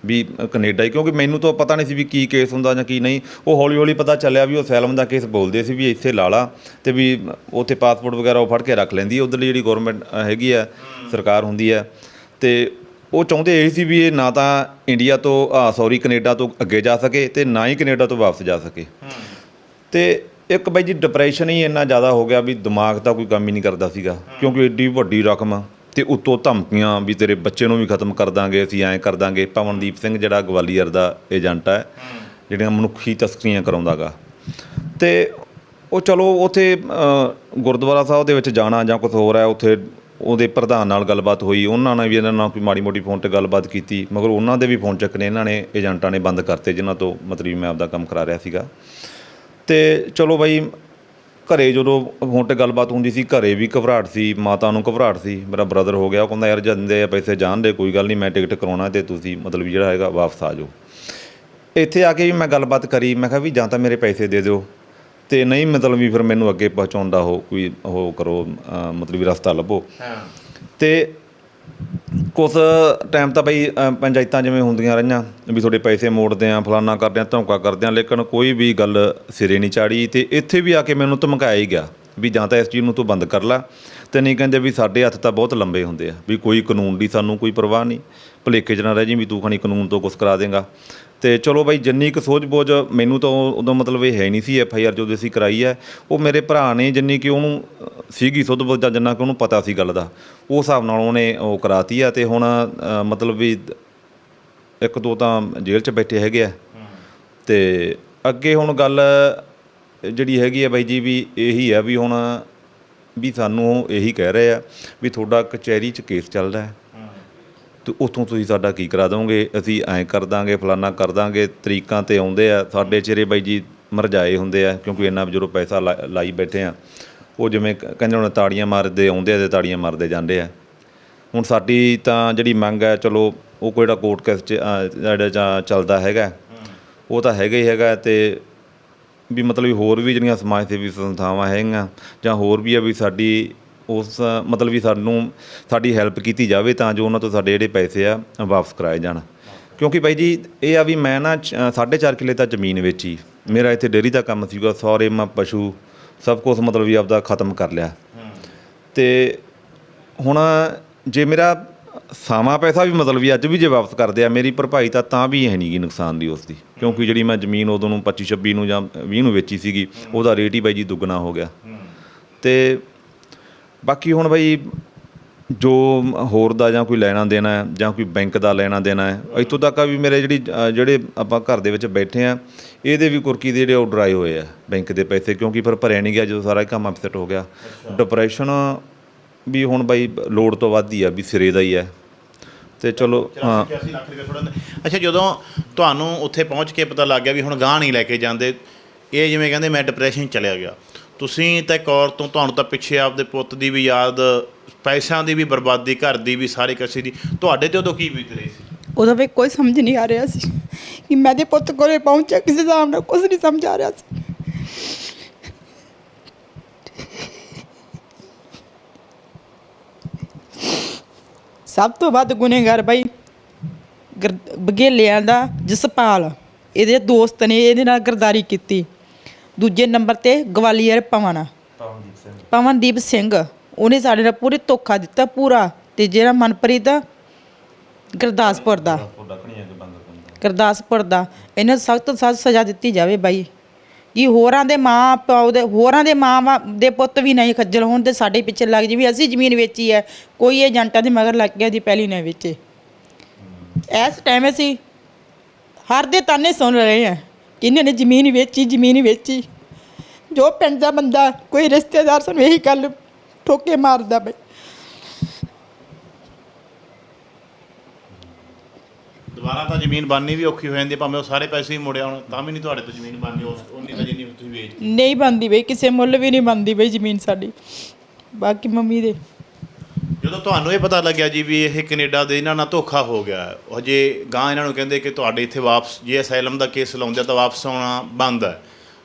ਵੀ ਕੈਨੇਡਾ ਹੀ ਕਿਉਂਕਿ ਮੈਨੂੰ ਤਾਂ ਪਤਾ ਨਹੀਂ ਸੀ ਵੀ ਕੀ ਕੇਸ ਹੁੰਦਾ ਜਾਂ ਕੀ ਨਹੀਂ। ਉਹ ਹੌਲੀ ਹੌਲੀ ਪਤਾ ਚੱਲਿਆ ਵੀ ਉਹ ਸੈਲਮ ਦਾ ਕੇਸ ਬੋਲਦੇ ਸੀ ਵੀ ਇੱਥੇ ਲਾ ਲਾ ਤੇ ਵੀ ਉੱਥੇ ਪਾਸਪੋਰਟ ਵਗੈਰਾ ਉਹ ਫੜ ਕੇ ਰੱਖ ਲੈਂਦੀ ਹੈ। ਉਧਰਲੀ ਜਿਹੜੀ ਗਵਰਨਮੈਂਟ ਹੈਗੀ ਆ ਸਰਕਾਰ ਹੁੰਦੀ ਹੈ। ਤੇ ਉਹ ਚਾਹੁੰਦੇ ਇਹ ਸੀ ਵੀ ਇਹ ਨਾ ਤਾਂ ਇੰਡੀਆ ਤੋਂ ਸੌਰੀ ਕੈਨੇਡਾ ਤੋਂ ਅੱਗੇ ਜਾ ਸਕੇ ਤੇ ਨਾ ਹੀ ਕੈਨੇਡਾ ਤੋਂ ਵਾਪਸ ਜਾ ਸਕੇ। ਤੇ ਇੱਕ ਬਾਈ ਜੀ ਡਿਪਰੈਸ਼ਨ ਹੀ ਇੰਨਾ ਜ਼ਿਆਦਾ ਹੋ ਗਿਆ ਵੀ ਦਿਮਾਗ ਤਾਂ ਕੋਈ ਕੰਮ ਹੀ ਨਹੀਂ ਕਰਦਾ ਸੀਗਾ ਕਿਉਂਕਿ ਏਡੀ ਵੱਡੀ ਰਕਮ ਆ ਤੇ ਉੱਤੋਂ ਧਮਕੀਆਂ ਵੀ ਤੇਰੇ ਬੱਚੇ ਨੂੰ ਵੀ ਖਤਮ ਕਰ ਦਾਂਗੇ ਅਸੀਂ ਐਂ ਕਰ ਦਾਂਗੇ। ਪਵਨਦੀਪ ਸਿੰਘ ਜਿਹੜਾ ਗਵਾਲੀਅਰ ਦਾ ਏਜੰਟ ਹੈ। ਜਿਹੜੀਆਂ ਮਨੁੱਖੀ ਤਸਕਰੀਆਂ ਕਰਾਉਂਦਾਗਾ। ਤੇ ਉਹ ਚਲੋ ਉੱਥੇ ਗੁਰਦੁਆਰਾ ਸਾਹਿਬ ਦੇ ਵਿੱਚ ਜਾਣਾ ਜਾਂ ਕੁਝ ਹੋਰ ਹੈ ਉੱਥੇ ਉਹਦੇ ਪ੍ਰਧਾਨ ਨਾਲ ਗੱਲਬਾਤ ਹੋਈ, ਉਹਨਾਂ ਨਾਲ ਵੀ ਇਹਨਾਂ ਨਾਲ ਕੋਈ ਮਾੜੀ ਮੋਟੀ ਫੋਨ ਤੇ ਗੱਲਬਾਤ ਕੀਤੀ, ਮਗਰ ਉਹਨਾਂ ਦੇ ਵੀ ਫੋਨ ਚੱਕਣੇ, ਇਹਨਾਂ ਨੇ ਏਜੰਟਾਂ ਨੇ ਬੰਦ ਕਰਤੇ, ਜਿਨ੍ਹਾਂ ਤੋਂ ਮਤਲਬ ਮੈਂ ਆਪਦਾ ਕੰਮ ਕਰਾ ਰਿਹਾ ਸੀਗਾ। ਤੇ ਚਲੋ ਬਾਈ, ਘਰੇ ਜਦੋਂ ਫੋਨ ਤੇ ਗੱਲਬਾਤ ਹੁੰਦੀ ਸੀ, ਘਰੇ ਵੀ ਘਬਰਾਹਟ ਸੀ, ਮਾਤਾ ਨੂੰ ਘਬਰਾਹਟ ਸੀ, ਮੇਰਾ ਬ੍ਰਦਰ ਹੋ ਗਿਆ, ਉਹ ਕਹਿੰਦਾ, ਯਾਰ, ਜਾਂਦੇ ਆ, ਪੈਸੇ ਜਾਣ ਦੇ, ਕੋਈ ਗੱਲ ਨਹੀਂ, ਮੈਂ ਟਿਕਟ ਕਰਾਉਣਾ ਤੇ ਤੁਸੀਂ ਮਤਲਬ ਜਿਹੜਾ ਹੈਗਾ, ਵਾਪਸ ਆ ਜਾਓ। ਇੱਥੇ ਆ ਕੇ ਵੀ ਮੈਂ ਗੱਲਬਾਤ ਕਰੀ, ਮੈਂ ਕਿਹਾ ਵੀ ਜਾਂ ਤਾਂ ਮੇਰੇ ਪੈਸੇ ਦੇ ਦਿਓ ਤੇ ਨਹੀਂ ਮਤਲਬ ਵੀ ਫਿਰ ਮੈਨੂੰ ਅੱਗੇ ਪਹੁੰਚਾਉਣ ਦਾ ਉਹ ਕੋਈ ਉਹ ਕਰੋ ਮਤਲਬ ਵੀ ਰਸਤਾ ਲੱਭੋ। ਹਾਂ। ਤੇ ਕੁਝ ਟਾਈਮ ਤਾਂ ਬਈ ਪੰਚਾਇਤਾਂ ਜਿਵੇਂ ਹੁੰਦੀਆਂ ਰਹੀਆਂ ਵੀ ਤੁਹਾਡੇ ਪੈਸੇ ਮੋੜਦੇ ਆ ਫਲਾਨਾ ਕਰਦੇ ਆ ਧੌਂਕਾ ਕਰਦੇ ਆ ਲੇਕਿਨ ਕੋਈ ਵੀ ਗੱਲ ਸਿਰੇ ਨਹੀਂ ਚਾੜੀ ਤੇ ਇੱਥੇ ਵੀ ਆ ਕੇ ਮੈਨੂੰ ਧਮਕਾਇਆ ਹੀ ਗਿਆ ਵੀ ਜਾਂ ਤਾਂ ਇਸ ਚੀਜ਼ ਨੂੰ ਤੂੰ ਬੰਦ ਕਰ ਲੈ ਤੇ ਨਹੀਂ ਕਹਿੰਦੇ ਵੀ ਸਾਡੇ ਹੱਥ ਤਾਂ ਬਹੁਤ ਲੰਬੇ ਹੁੰਦੇ ਆ ਵੀ ਕੋਈ ਕਾਨੂੰਨ ਦੀ ਸਾਨੂੰ ਕੋਈ ਪਰਵਾਹ ਨਹੀਂ। ਭੁਲੇਖੇ 'ਚ ਨਾ ਰਹਿ ਜੀ ਵੀ ਤੂੰ ਖਾਨੀ ਕਾਨੂੰਨ ਤੋਂ ਕੁਛ ਕਰਾ ਦੇਂਗਾ। ਤੇ ਚਲੋ ਬਾਈ ਜਿੰਨੀ ਕੁ ਸੋਝ ਬੋਝ ਮੈਨੂੰ ਤਾਂ ਉਹ- ਉਦੋਂ ਮਤਲਬ ਇਹ ਹੈ ਨਹੀਂ ਸੀ ਐਫ ਆਈ ਆਰ ਜਦੋਂ ਅਸੀਂ ਕਰਾਈ ਹੈ। ਉਹ ਮੇਰੇ ਭਰਾ ਨੇ ਜਿੰਨੀ ਕਿ ਉਹਨੂੰ ਸੀਗੀ ਸੁੱਧ ਬੋਝ ਜਾਂ ਜਿੰਨਾ ਕਿ ਉਹਨੂੰ ਪਤਾ ਸੀ ਗੱਲ ਦਾ ਉਸ ਹਿਸਾਬ ਨਾਲ ਉਹਨੇ ਉਹ ਕਰਾਤੀ ਆ ਤੇ ਹੁਣ ਅ, ਮਤਲਬ ਵੀ ਇੱਕ ਦੋ ਤਾਂ ਜੇਲ੍ਹ 'ਚ ਬੈਠੇ ਹੈਗੇ ਆ। ਤੇ ਅੱਗੇ ਹੁਣ ਗੱਲ ਜਿਹੜੀ ਹੈਗੀ ਆ ਬਾਈ ਜੀ ਵੀ ਇਹੀ ਆ ਵੀ ਹੁਣ ਵੀ ਸਾਨੂੰ ਉਹ ਇਹੀ ਕਹਿ ਰਹੇ ਆ ਵੀ ਤੁਹਾਡਾ ਕਚਹਿਰੀ 'ਚ ਕੇਸ ਚੱਲਦਾ ਹੈ। ਤੇ ਉੱਥੋਂ ਤੁਸੀਂ ਸਾਡਾ ਕੀ ਕਰਾ ਦੋਗੇ? ਅਸੀਂ ਐਂ ਕਰ ਦਾਂਗੇ, ਫਲਾਨਾ ਕਰ ਦਾਂਗੇ, ਤਰੀਕਾਂ ਤੇ ਆਉਂਦੇ ਆ। ਸਾਡੇ ਚਿਹਰੇ ਬਾਈ ਜੀ ਮਰਜਾਏ ਹੁੰਦੇ ਆ, ਕਿਉਂਕਿ ਇੰਨਾ ਜਦੋਂ ਪੈਸਾ ਲਾ- ਲਾਈ ਬੈਠੇ ਆ, ਉਹ ਜਿਵੇਂ ਕਹਿੰਦੇ ਹੁਣ ਤਾੜੀਆਂ ਮਾਰਦੇ ਆਉਂਦੇ ਆ ਤੇ ਤਾੜੀਆਂ ਮਾਰਦੇ ਜਾਂਦੇ ਆ। ਹੁਣ ਸਾਡੀ ਤਾਂ ਜਿਹੜੀ ਮੰਗ ਹੈ, ਚਲੋ ਉਹ ਕੋਈ ਜਿਹੜਾ ਕੋਰਟ ਕੇਸ ਚ ਜਿਹੜਾ ਜਾਂ ਚੱਲਦਾ ਹੈਗਾ। ਉਹ ਤਾਂ ਹੈਗਾ ਹੀ ਹੈਗਾ ਤੇ ਵੀ ਮਤਲਬ ਹੋਰ ਵੀ ਜਿਹੜੀਆਂ ਸਮਾਜ ਸੇਵੀ ਸੰਸਥਾਵਾਂ ਹੈਗੀਆਂ ਜਾਂ ਹੋਰ ਵੀ ਆ ਵੀ ਸਾਡੀ ਉਸ, ਮਤਲਬ ਵੀ ਸਾਨੂੰ, ਸਾਡੀ ਹੈਲਪ ਕੀਤੀ ਜਾਵੇ ਤਾਂ ਜੋ ਉਹਨਾਂ ਤੋਂ ਸਾਡੇ ਜਿਹੜੇ ਪੈਸੇ ਆ, ਵਾਪਸ ਕਰਾਏ ਜਾਣ। ਕਿਉਂਕਿ ਬਾਈ ਜੀ, ਇਹ ਆ ਵੀ ਮੈਂ ਨਾ 4.5 ਕਿੱਲੇ ਤਾਂ ਜ਼ਮੀਨ ਵੇਚੀ। ਮੇਰਾ ਇੱਥੇ ਡੇਅਰੀ ਦਾ ਕੰਮ ਸੀਗਾ, ਸਾਰੇ ਮੈਂ, ਪਸ਼ੂ, ਸਭ ਕੁਝ ਮਤਲਬ ਵੀ ਆਪਦਾ ਖਤਮ ਕਰ ਲਿਆ। ਤੇ ਹੁਣ ਜੇ ਮੇਰਾ ਸਾਮਾ ਪੈਸਾ ਵੀ ਮਤਲਬ ਵੀ ਅੱਜ ਵੀ ਜੇ ਵਾਪਸ ਕਰਦੇ ਆ, ਮੇਰੀ ਭਰਪਾਈ ਤਾਂ ਤਾਂ ਵੀ ਹੈ ਨਹੀਂਗੀ ਨੁਕਸਾਨ ਦੀ ਉਸ ਦੀ। ਕਿਉਂਕਿ ਜਿਹੜੀ ਮੈਂ ਜ਼ਮੀਨ ਉਦੋਂ ਨੂੰ 25 26 ਨੂੰ ਜਾਂ 20 ਨੂੰ ਵੇਚੀ ਸੀਗੀ, ਉਹਦਾ ਰੇਟ ਹੀ ਬਾਈ ਜੀ ਦੁੱਗਣਾ ਹੋ ਗਿਆ। ਤੇ ਬਾਕੀ ਹੁਣ ਬਾਈ ਜੋ ਹੋਰ ਦਾ ਜਾਂ ਕੋਈ ਲੈਣਾ ਦੇਣਾ ਹੈ ਜਾਂ ਕੋਈ ਬੈਂਕ ਦਾ ਲੈਣਾ ਦੇਣਾ ਹੈ ਇੱਥੋਂ ਤੱਕ ਆ ਵੀ ਮੇਰੇ ਜਿਹੜੀ ਜਿਹੜੇ ਆਪਾਂ ਘਰ ਦੇ ਵਿੱਚ ਬੈਠੇ ਆ ਇਹਦੇ ਵੀ ਕੁਰਕੀ ਦੇ ਜਿਹੜੇ ਆਰਡਰ ਆਏ ਹੋਏ ਆ ਬੈਂਕ ਦੇ ਪੈਸੇ ਕਿਉਂਕਿ ਫਿਰ ਭਰਿਆ ਨਹੀਂ ਗਿਆ ਜਦੋਂ ਸਾਰਾ ਕੰਮ ਅਪਸੈਟ ਹੋ ਗਿਆ। ਡਿਪਰੈਸ਼ਨ ਵੀ ਹੁਣ ਬਾਈ ਲੋੜ ਤੋਂ ਵੱਧ ਹੀ ਆ ਵੀ ਸਿਰੇ ਦਾ ਹੀ ਹੈ ਤੇ ਚਲੋ ਹਾਂ। 84 ਲੱਖ ਰੁਪਏ ਥੋੜਾ ਅੱਛਾ ਜਦੋਂ ਤੁਹਾਨੂੰ ਉੱਥੇ ਪਹੁੰਚ ਕੇ ਪਤਾ ਲੱਗ ਗਿਆ ਵੀ ਹੁਣ ਗਾਂ ਨਹੀਂ ਲੈ ਕੇ ਜਾਂਦੇ ਇਹ ਜਿਵੇਂ ਕਹਿੰਦੇ ਮੈਂ ਡਿਪਰੈਸ਼ਨ 'ਚ ਚਲਿਆ ਗਿਆ। ਤੁਸੀਂ ਤਾਂ ਇੱਕ ਔਰਤ ਤੋਂ ਤੁਹਾਨੂੰ ਤਾਂ ਪਿੱਛੇ ਆਪਦੇ ਪੁੱਤ ਦੀ ਵੀ ਯਾਦ, ਪੈਸਿਆਂ ਦੀ ਵੀ ਬਰਬਾਦੀ, ਘਰ ਦੀ ਵੀ ਸਾਰੇ ਕਿਸੇ ਦੀ, ਤੁਹਾਡੇ ਤੇ ਉਦੋਂ ਕੀ ਬੀਤ ਰਹੀ ਸੀ? ਉਦੋਂ ਵੀ ਕੋਈ ਸਮਝ ਨਹੀਂ ਆ ਰਿਹਾ ਸੀ ਕਿ ਮੈਂ ਦੇ ਪੁੱਤ ਕੋਲੇ ਪਹੁੰਚਿਆ, ਕਿਸੇ ਹਿਸਾਬ ਨਾਲ ਕੁਝ ਨਹੀਂ ਸਮਝ ਆ ਰਿਹਾ ਸੀ। ਸਭ ਤੋਂ ਵੱਧ ਗੁਨੇਗਾਰ ਬਾਈ ਗਰ- ਬਘੇਲਿਆਂ ਦਾ ਜਸਪਾਲ, ਇਹਦੇ ਦੋਸਤ ਨੇ ਇਹਦੇ ਨਾਲ ਗਰਦਾਰੀ ਕੀਤੀ। ਦੂਜੇ ਨੰਬਰ ਤੇ ਗਵਾਲੀਅਰ ਪਵਨ। ਪਵਨਦੀਪ ਸਿੰਘ। ਉਹਨੇ ਸਾਡੇ ਨਾਲ ਪੂਰੀ ਧੋਖਾ ਦਿੱਤਾ ਪੂਰਾ ਤੇ ਜਿਹੜਾ ਮਨਪ੍ਰੀਤ ਗੁਰਦਾਸਪੁਰ ਦਾ। ਗੁਰਦਾਸਪੁਰ ਦਾ ਇਹਨਾਂ ਸਖਤ ਤੋਂ ਸਖਤ ਸਜ਼ਾ ਦਿੱਤੀ ਜਾਵੇ ਬਾਈ। ਕਿ ਹੋਰਾਂ ਦੇ ਮਾਂ ਪਿਓ ਦੇ ਹੋਰਾਂ ਦੇ ਮਾਂ ਦੇ ਪੁੱਤ ਵੀ ਨਹੀਂ ਖੱਜਲ ਹੋਣ ਤੇ ਸਾਡੇ ਪਿੱਛੇ ਲੱਗ ਜੀ ਵੀ ਅਸੀਂ ਜ਼ਮੀਨ ਵੇਚੀ ਹੈ। ਕੋਈ ਏਜੰਟਾਂ ਦੇ ਮਗਰ ਲੱਗ ਗਿਆ ਦੀ ਪਹਿਲੀ ਨਾ ਵੇਚੇ। ਇਸ ਟਾਈਮ ਅਸੀਂ ਹਰ ਦੇ ਤਾਨੇ ਸੁਣ ਰਹੇ ਹਾਂ। ਕਿ ਇਹਨਾਂ ਨੇ ਜ਼ਮੀਨ ਵੇਚੀ ਜ਼ਮੀਨ ਵੇਚੀ। ਜੋ ਪਿੰਡ ਦਾ ਬੰਦਾ ਕੋਈ ਰਿਸ਼ਤੇਦਾਰ ਸਾਨੂੰ ਇਹੀ ਗੱਲ ਠੋਕੇ ਮਾਰਦਾ ਬਈ। ਦੁਬਾਰਾ ਤਾਂ ਜ਼ਮੀਨ ਬਣਨੀ ਵੀ ਔਖੀ ਹੋ ਜਾਂਦੀ ਹੈ, ਭਾਵੇਂ ਉਹ ਸਾਰੇ ਪੈਸੇ ਹੀ ਮੁੜਿਆ ਹੁਣ ਤਾਂ ਵੀ ਨਹੀਂ ਤੁਹਾਡੇ ਤੋਂ ਜ਼ਮੀਨ ਬਣਨੀ ਉਸ ਉਨੀ ਤਾਂ ਜਿੰਨੀ ਤੁਸੀਂ ਵੇਚ ਨਹੀਂ ਬੰਦੀ ਬਈ ਕਿਸੇ ਮੁੱਲ ਵੀ ਨਹੀਂ ਬੰਦੀ ਬਈ ਜ਼ਮੀਨ ਸਾਡੀ। ਬਾਕੀ ਮੰਮੀ ਦੇ ਜਦੋਂ ਤੁਹਾਨੂੰ ਇਹ ਪਤਾ ਲੱਗਿਆ ਜੀ ਵੀ ਇਹ ਕੈਨੇਡਾ ਦੇ ਇਹਨਾਂ ਨਾਲ ਧੋਖਾ ਹੋ ਗਿਆ ਹਜੇ ਉਹ ਗਾਂ ਇਹਨਾਂ ਨੂੰ ਕਹਿੰਦੇ ਕਿ ਤੁਹਾਡੇ ਇੱਥੇ ਵਾਪਸ, ਜੇ ਅਸਾਈਲਮ ਦਾ ਕੇਸ ਲਾਉਂਦੇ ਤਾਂ ਵਾਪਸ ਆਉਣਾ ਬੰਦ ਹੈ।